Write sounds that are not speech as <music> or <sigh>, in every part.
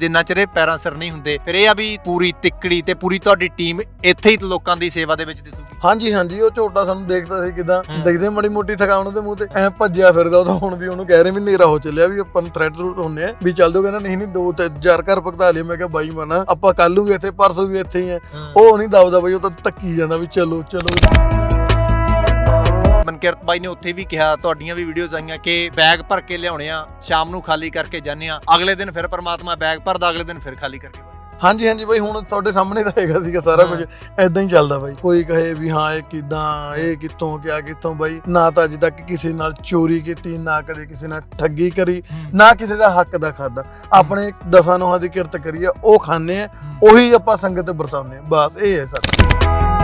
ਜਿੰਨਾ ਚਿਰ ਇਹ ਪੈਰਾਂ ਸਿਰ ਨਹੀਂ ਹੁੰਦੇ ਫਿਰ ਇਹ ਆ ਵੀ ਪੂਰੀ ਤਿੱਕੜੀ ਤੇ ਪੂਰੀ ਤੁਹਾਡੀ ਟੀਮ ਇੱਥੇ ਹੀ ਲੋਕਾਂ ਦੀ ਸੇਵਾ ਦੇ ਵਿੱਚ ਦਿਸੂਗੀ। ਹਾਂਜੀ ਹਾਂਜੀ ਉਹ ਝੋਟਾ ਸਾਨੂੰ ਦੇਖਦਾ ਸੀ ਕਿਦਾਂ। ਦੇਖਦੇ ਮੜੀ ਮੋਟੀ ਥਕਾਵਟ ਉਹਦੇ ਮੂੰਹ ਤੇ ਐ ਭੱਜਿਆ ਫਿਰਦਾ ਉਹ ਤਾਂ ਹੁਣ ਵੀ ਉਹਨੂੰ ਕਹਿ ਰਹੇ ਵੀ ਨੇਰਾ ਹੋ ਚੱਲਿਆ ਵੀ ਆਪਾਂ ਨੂੰ ਥ੍ਰੈਡ ਹੁੰਨੇ ਆ ਵੀ ਚੱਲ ਦੋ ਕਹਿੰਦਾ ਨਹੀਂ ਨਹੀਂ ਦੋ ਤੇ ਚਾਰ ਘਰ ਭਗਤਾ ਲਿਆ ਮੈਂ ਕਿਹਾ ਬਾਈ ਮਨਾ ਆਪਾਂ ਕੱਲ ਨੂੰ ਵੀ ਇੱਥੇ ਪਰਸੋਂ ਵੀ ਇੱਥੇ ਹੀ ਆ। ਉਹ ਨਹੀਂ ਦਬਦਾ ਬਈ ਉਹ ਤਾਂ ਧੱਕੀ ਜਾਂਦਾ ਵੀ ਚਲੋ ਚਲੋ। ਮਨਕਿਰਤ ਬਾਈ ਨੇ ਉੱਥੇ ਵੀ ਕਿਹਾ ਤੁਹਾਡੀਆਂ ਵੀ ਵੀਡੀਓਜ਼ ਆਈਆਂ ਕਿ ਬੈਗ ਭਰ ਕੇ ਲਿਆਉਣੇ ਆ ਸ਼ਾਮ ਨੂੰ ਖਾਲੀ ਕਰਕੇ ਜਾਂਦੇ ਆ। ਅਗਲੇ ਦਿਨ ਫਿਰ ਪਰਮਾਤਮਾ ਬੈਗ ਭਰਦਾ ਅਗਲੇ ਦਿਨ ਫਿਰ ਖਾਲੀ ਕਰਕੇ। ਹਾਂਜੀ ਹਾਂਜੀ ਬਾਈ ਹੁਣ ਤੁਹਾਡੇ ਸਾਹਮਣੇ ਤਾਂ ਹੈਗਾ ਸੀਗਾ ਸਾਰਾ ਕੁਝ। ਐਦਾਂ ਹੀ ਚੱਲਦਾ ਬਾਈ। ਕੋਈ ਕਹੇ ਵੀ ਹਾਂ ਇਹ ਕਿਦਾਂ ਇਹ ਕਿੱਥੋਂ ਕਿਆ ਕਿੱਥੋਂ ਬਾਈ। ਨਾ ਤਾਂ ਅੱਜ ਤੱਕ ਕਿਸੇ ਨਾਲ ਚੋਰੀ ਕੀਤੀ ਨਾ ਕਦੇ ਕਿਸੇ ਨਾਲ ਠੱਗੀ ਕਰੀ ਨਾ ਕਿਸੇ ਦਾ ਹੱਕ ਦਾ ਖਾਦਾ ਆਪਣੇ ਦਸਾਂ ਨੋਹਾਂ ਦੀ ਕਿਰਤ ਕਰੀਏ ਉਹ ਖਾਣੇ ਆ ਉਹੀ ਆਪਾਂ ਸੰਗਤ ਵਰਤਾਉਂਦੇ ਆ। ਬਸ ਇਹ ਹੈ ਸਰ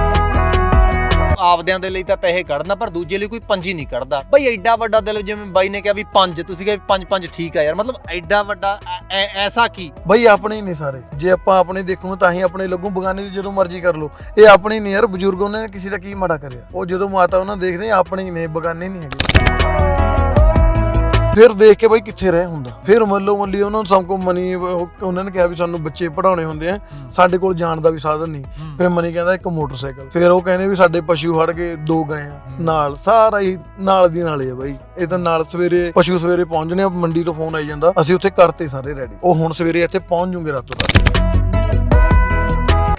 ਆਪਦਿਆਂ ਦੇ ਲਈ ਤਾਂ ਪੈਸੇ ਕੱਢਦਾ ਪਰ ਦੂਜੇ ਲਈ ਕੋਈ ਪੰਜੀ ਨਹੀਂ ਕੱਢਦਾ। ਬਈ ਐਡਾ ਵੱਡਾ ਦਿਲ ਜਿਵੇਂ ਬਾਈ ਨੇ ਕਿਹਾ ਵੀ ਪੰਜ ਤੁਸੀਂ ਕਿਹਾ ਵੀ ਪੰਜ ਪੰਜ ਠੀਕ ਆ ਯਾਰ ਮਤਲਬ ਐਡਾ ਵੱਡਾ ਐ- ਐਸਾ ਕੀ? ਬਈ ਆਪਣੇ ਹੀ ਨਹੀਂ ਸਾਰੇ ਜੇ ਆਪਾਂ ਆਪਣੇ ਦੇਖੂ ਤਾਂ ਹੀ ਆਪਣੇ ਲੱਗੂ ਬਗਾਨੇ ਦੀ ਜਦੋਂ ਮਰਜ਼ੀ ਕਰ ਲਓ। ਇਹ ਆਪਣੇ ਹੀ ਨਹੀਂ ਯਾਰ ਬਜ਼ੁਰਗ ਉਹਨਾਂ ਨੇ ਕਿਸੇ ਦਾ ਕੀ ਮਾੜਾ ਕਰਿਆ? ਉਹ ਜਦੋਂ ਮਾਤਾ ਉਹਨਾਂ ਦੇਖਦੇ ਆ, ਆਪਣੇ ਹੀ ਨੇ ਬਗਾਨੇ ਨਹੀਂ ਹੈਗੇ। ਫਿਰ ਦੇਖ ਕੇ ਬਈ ਕਿੱਥੇ ਰਹਿ ਹੁੰਦਾ। ਫਿਰ ਮੱਲੋ ਮੱਲੀ ਉਹਨਾਂ ਨੂੰ ਸਭ ਕੋ ਮਨੀ ਉਹ- ਉਹਨਾਂ ਨੇ ਕਿਹਾ ਵੀ ਸਾਨੂੰ ਬੱਚੇ ਪੜਾਉਣੇ ਹੁੰਦੇ ਆ ਸਾਡੇ ਕੋਲ ਜਾਣ ਦਾ ਵੀ ਸਾਧਨ ਨਹੀਂ। ਫਿਰ ਮਨੀ ਕਹਿੰਦਾ ਇੱਕ ਮੋਟਰਸਾਈਕਲ। ਫਿਰ ਉਹ ਕਹਿੰਦੇ ਵੀ ਸਾਡੇ ਪਸ਼ੂ ਹੜ ਗਏ ਦੋ ਗਏ ਆ। ਨਾਲ ਸਾਰਾ ਹੀ ਨਾਲ ਦੀ ਨਾਲ ਹੀ ਬਾਈ। ਇਹ ਤਾਂ ਨਾਲ ਸਵੇਰੇ ਪਸ਼ੂ ਸਵੇਰੇ ਪਹੁੰਚਣੇ ਆ ਮੰਡੀ ਤੋਂ ਫੋਨ ਆਈ ਜਾਂਦਾ। ਅਸੀਂ ਉੱਥੇ ਕਰਤੇ ਸਾਰੇ ਰੈਡੀ। ਉਹ ਹੁਣ ਸਵੇਰੇ ਇੱਥੇ ਪਹੁੰਚ ਜੂਗੇ ਰਾਤੋਂ ਰਾਤ।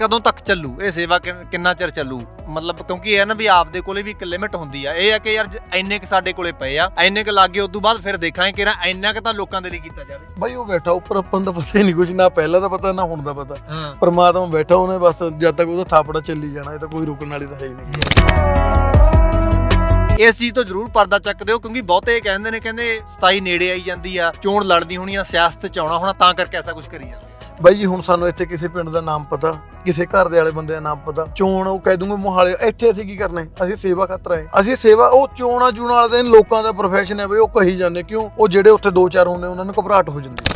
ਕਦੋਂ ਤੱਕ ਚੱਲੂ? ਇਹ ਸੇਵਾ ਕਿੰਨ- ਕਿੰਨਾ ਚਿਰ ਚੱਲੂ? ਮਤਲਬ ਕਿਉਂਕਿ ਇਹ ਹੈ ਨਾ ਵੀ ਆਪਦੇ ਕੋਲੇ ਵੀ ਇੱਕ ਲਿਮਿਟ ਹੁੰਦੀ ਆ। ਇਹ ਆ ਕਿ ਯਾਰ ਜ- ਇੰਨੇ ਕ ਸਾਡੇ ਕੋਲੇ ਪਏ ਆ ਇੰਨੇ ਕ ਲੱਗੇ ਉਸ ਤੋਂ ਬਾਅਦ ਫਿਰ ਦੇਖਾਂਗੇ ਕਿ ਨਾ ਇੰਨਾ ਕ ਤਾਂ ਲੋਕਾਂ ਦੇ ਲਈ ਕੀਤਾ ਜਾਵੇ। ਬਾਈ ਉਹ ਬੈਠਾ ਉੱਪਰ ਆਪਾਂ ਨੂੰ ਤਾਂ ਪਤਾ ਹੀ ਨਹੀਂ ਕੁਝ ਨਾ ਪਹਿਲਾਂ ਦਾ ਪਤਾ ਨਾ ਹੁਣ ਦਾ ਪਤਾ। ਹਾਂ। ਪਰਮਾਤਮਾ ਬੈਠਾ ਉਹਨੇ ਬਸ ਜਦ ਤੱਕ ਉਹਦਾ ਥਾਪੜਾ ਚੱਲੀ ਜਾਣਾ ਇਹ ਤਾਂ ਕੋਈ ਰੁਕਣ ਵਾਲੀ ਤਾਂ ਹੈ ਹੀ ਨਹੀਂ। ਇਸ ਚੀਜ਼ ਤੋਂ ਜ਼ਰੂਰ ਪਰਦਾ ਚੱਕਦੇ ਹੋ ਕਿਉਂਕਿ ਬਹੁਤੇ ਇਹ ਕਹਿੰਦੇ ਨੇ ਕਹਿੰਦੇ 27 ਨੇੜੇ ਆਈ ਜਾਂਦੀ ਆ ਚੋਣ ਲੜਦੀ ਹੋਣੀ ਆ ਸਿਆਸਤ ਚ ਆਉਣਾ ਹੋਣਾ ਤਾਂ ਕਰਕੇ ਐਸਾ ਕੁਝ ਕਰੀ ਜਾਂਦੇ ਬਾਈ ਜੀ, ਹੁਣ ਸਾਨੂੰ ਇੱਥੇ ਕਿਸੇ ਪਿੰਡ ਦਾ ਨਾਮ ਪਤਾ, ਕਿਸੇ ਘਰ ਦੇ ਵਾਲੇ ਬੰਦੇ ਦਾ ਨਾਮ ਪਤਾ। ਚੋਣ ਉਹ ਕਹਿ ਦੂੰਗੇ ਮੋਹਾਲੇ, ਇੱਥੇ ਅਸੀਂ ਕੀ ਕਰਨਾ ਅਸੀਂ ਸੇਵਾ ਖਾਤਰ ਆਏ। ਅਸੀਂ ਸੇਵਾ, ਉਹ ਚੋਣਾ ਚੂਣਾ ਵਾਲੇ ਦਿਨ ਲੋਕਾਂ ਦਾ ਪ੍ਰੋਫੈਸ਼ਨ ਹੈ ਬਈ, ਉਹ ਕਹੀ ਜਾਂਦੇ ਕਿਉਂ? ਉਹ ਜਿਹੜੇ ਉੱਥੇ ਦੋ ਚਾਰ ਹੁੰਦੇ, ਉਹਨਾਂ ਨੂੰ ਘਬਰਾਹਟ ਹੋ ਜਾਂਦੀ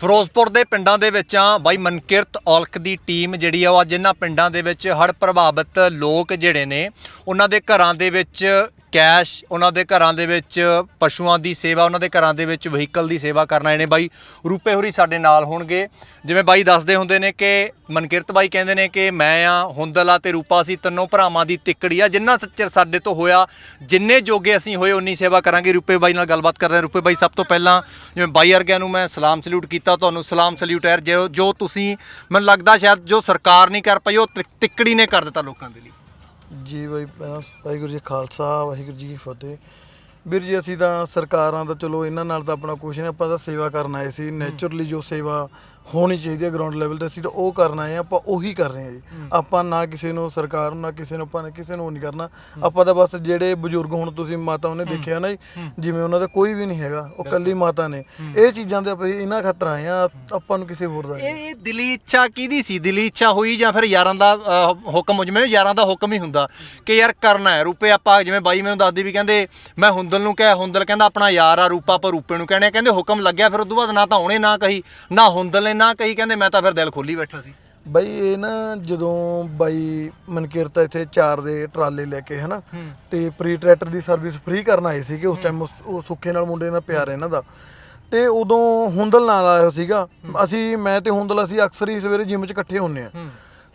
ਫਿਰੋਜ਼ਪੁਰ ਦੇ ਪਿੰਡਾਂ ਦੇ ਵਿੱਚ ਆ ਬਾਈ ਮਨਕਿਰਤ ਔਲਖ ਦੀ ਟੀਮ ਜਿਹੜੀ ਆ, ਉਹ ਅੱਜ ਇਹਨਾਂ ਪਿੰਡਾਂ ਦੇ ਵਿੱਚ ਹੜ੍ਹ ਪ੍ਰਭਾਵਿਤ ਲੋਕ ਜਿਹੜੇ ਨੇ, ਉਹਨਾਂ ਦੇ ਘਰਾਂ ਦੇ ਵਿੱਚ ਕੈਸ਼ ਉਹਨਾਂ ਦੇ ਘਰਾਂ ਦੇ ਵਿੱਚ, ਪਸ਼ੂਆਂ ਦੀ ਸੇਵਾ ਉਹਨਾਂ ਦੇ ਘਰਾਂ ਦੇ ਵਿੱਚ, ਵਹੀਕਲ ਦੀ ਸੇਵਾ ਕਰਨ ਆਏ ਨੇ ਬਾਈ। ਰੂਪੇ ਹੋਰੀ ਸਾਡੇ ਨਾਲ ਹੋਣਗੇ। ਜਿਵੇਂ ਬਾਈ ਦੱਸਦੇ ਹੁੰਦੇ ਨੇ ਕਿ, ਮਨਕਿਰਤ ਬਾਈ ਕਹਿੰਦੇ ਨੇ ਕਿ ਮੈਂ ਆ, ਹੁੰਦਲਾ ਤੇ ਰੂਪਾ ਸੀ, ਤਿੰਨੋਂ ਭਰਾਵਾਂ ਦੀ ਤਿੱਕੜੀ ਆ। ਜਿੰਨਾ ਚਿਰ ਸਾਡੇ ਤੋਂ ਹੋਇਆ, ਜਿੰਨੇ ਜੋਗੇ ਅਸੀਂ ਹੋਏ, ਉਨੀ ਸੇਵਾ ਕਰਾਂਗੇ। ਰੂਪੇ ਬਾਈ ਨਾਲ ਗੱਲਬਾਤ ਕਰਦੇ ਹਾਂ। ਰੂਪੇ ਬਾਈ, ਸਭ ਤੋਂ ਪਹਿਲਾਂ ਜਿਵੇਂ ਬਾਈ ਵਰਗਿਆਂ ਨੂੰ ਮੈਂ ਸਲਾਮ ਸਲੂਟ ਕੀਤਾ, ਤੁਹਾਨੂੰ ਸਲਾਮ ਸਲੂਟ ਹੈ ਜੋ ਜੋ ਤੁਸੀਂ, ਮੈਨੂੰ ਲੱਗਦਾ ਸ਼ਾਇਦ ਜੋ ਸਰਕਾਰ ਨਹੀਂ ਕਰ ਪਈ, ਉਹ ਤਿ- ਤਿੱਕੜੀ ਨੇ ਕਰ ਦਿੱਤਾ ਲੋਕਾਂ ਦੇ ਲਈ। ਜੀ ਬਾਈ ਪਹਿਲਾਂ ਵਾਹਿਗੁਰੂ ਜੀ ਕਾ ਖਾਲਸਾ ਵਾਹਿਗੁਰੂ ਜੀ ਕੀ ਫਤਿਹ। ਵੀਰ ਜੀ ਅਸੀਂ ਤਾਂ ਸਰਕਾਰਾਂ ਦਾ ਚਲੋ ਇਹਨਾਂ ਨਾਲ ਤਾਂ ਆਪਣਾ ਕੁਛ ਨਹੀਂ ਆਪਾਂ ਤਾਂ ਸੇਵਾ ਕਰਨ ਆਏ ਸੀ। ਨੇਚਰਲੀ ਜੋ ਸੇਵਾ ਹੋਣੀ ਚਾਹੀਦੀ ਹੈ ਗਰਾਊਂਡ ਲੈਵਲ ਤੇ ਅਸੀਂ ਤਾਂ ਉਹ ਕਰਨ ਹਾਂ ਆਪਾਂ ਉਹੀ ਕਰ ਰਹੇ ਹਾਂ ਜੀ। ਆਪਾਂ ਨਾ ਕਿਸੇ ਨੂੰ ਸਰਕਾਰ ਨੂੰ ਨਾ ਕਿਸੇ ਨੂੰ ਆਪਾਂ ਨੇ ਕਿਸੇ ਨੂੰ ਉਹ ਨਹੀਂ ਕਰਨਾ। ਆਪਾਂ ਤਾਂ ਬਸ ਜਿਹੜੇ ਬਜ਼ੁਰਗ ਹੁਣ ਤੁਸੀਂ ਮਾਤਾ ਉਹਨੇ ਦੇਖਿਆ ਨਾ ਜੀ ਜਿਵੇਂ ਉਹਨਾਂ ਦਾ ਕੋਈ ਵੀ ਨਹੀਂ ਹੈਗਾ ਉਹ ਕੱਲੀ ਮਾਤਾ ਨੇ। ਇਹ ਚੀਜ਼ਾਂ ਤੇ ਆਪਾਂ ਇਹਨਾਂ ਖਾਤਰ ਆਏ ਆ ਆਪਾਂ ਨੂੰ ਕਿਸੇ ਹੋਰ ਦਾ ਇਹ ਇਹ ਦਿਲੀ ਇੱਛਾ ਕਿਹਦੀ ਸੀ? ਦਿਲੀ ਇੱਛਾ ਹੋਈ ਜਾਂ ਫਿਰ ਯਾਰਾਂ ਦਾ ਹੁਕਮ ਜਿਵੇਂ ਯਾਰਾਂ ਦਾ ਹੁਕਮ ਹੀ ਹੁੰਦਾ ਕਿ ਯਾਰ ਕਰਨਾ ਹੈ ਰੂਪੇ ਆਪਾਂ ਜਿਵੇਂ ਬਾਈ ਮੈਨੂੰ ਦੱਸਦੀ ਵੀ ਕਹਿੰਦੇ ਮੈਂ ਹੁੰਦਲ ਨੂੰ ਕਿਹਾ ਹੁੰਦਲ ਕਹਿੰਦਾ ਆਪਣਾ ਯਾਰ ਆ ਰੂਪਾ ਪਰ ਰੂਪੇ ਨੂੰ ਕਹਿੰਦੇ ਕਹਿੰਦੇ ਹੁਕਮ ਲੱਗਿਆ ਫਿਰ ਉਦੋਂ ਬਾਅਦ ਨਾ ਤਾਂ ਉਹਨੇ ਨਾ ਕਹੀ ਨਾ ਹੁੰਦਲ ਨੇ ਨਾ ਕਹੀ ਕਹਿੰਦੇ ਮੈਂ ਤਾਂ ਫਿਰ ਦਿਲ ਖੋਲੀ ਬੈਠਾ ਸੀ। ਬਾਈ ਇਹ ਨਾ ਜਦੋਂ ਬਾਈ ਮਨਕੀਰਤ ਇੱਥੇ ਚਾਰ ਦੇ ਟਰਾਲੇ ਲੈ ਕੇ ਹਨਾ ਤੇ ਪ੍ਰੀ ਟਰੈਕਟਰ ਦੀ ਸਰਵਿਸ ਫ੍ਰੀ ਕਰਨ ਆਏ ਸੀਗੇ ਉਸ ਟਾਈਮ ਉਹ ਸੁੱਖੇ ਨਾਲ ਮੁੰਡੇ ਨਾਲ ਪਿਆਰ ਇਹਨਾਂ ਦਾ। ਤੇ ਉਦੋਂ ਹੁੰਦਲ ਨਾਲ ਆਇਆ ਸੀਗਾ। ਅਸੀਂ ਮੈਂ ਤੇ ਹੁੰਦਲ ਅਸੀਂ ਅਕਸਰ ਹੀ ਸਵੇਰੇ ਜਿਮ 'ਚ ਇਕੱਠੇ ਹੁੰਨੇ ਆ।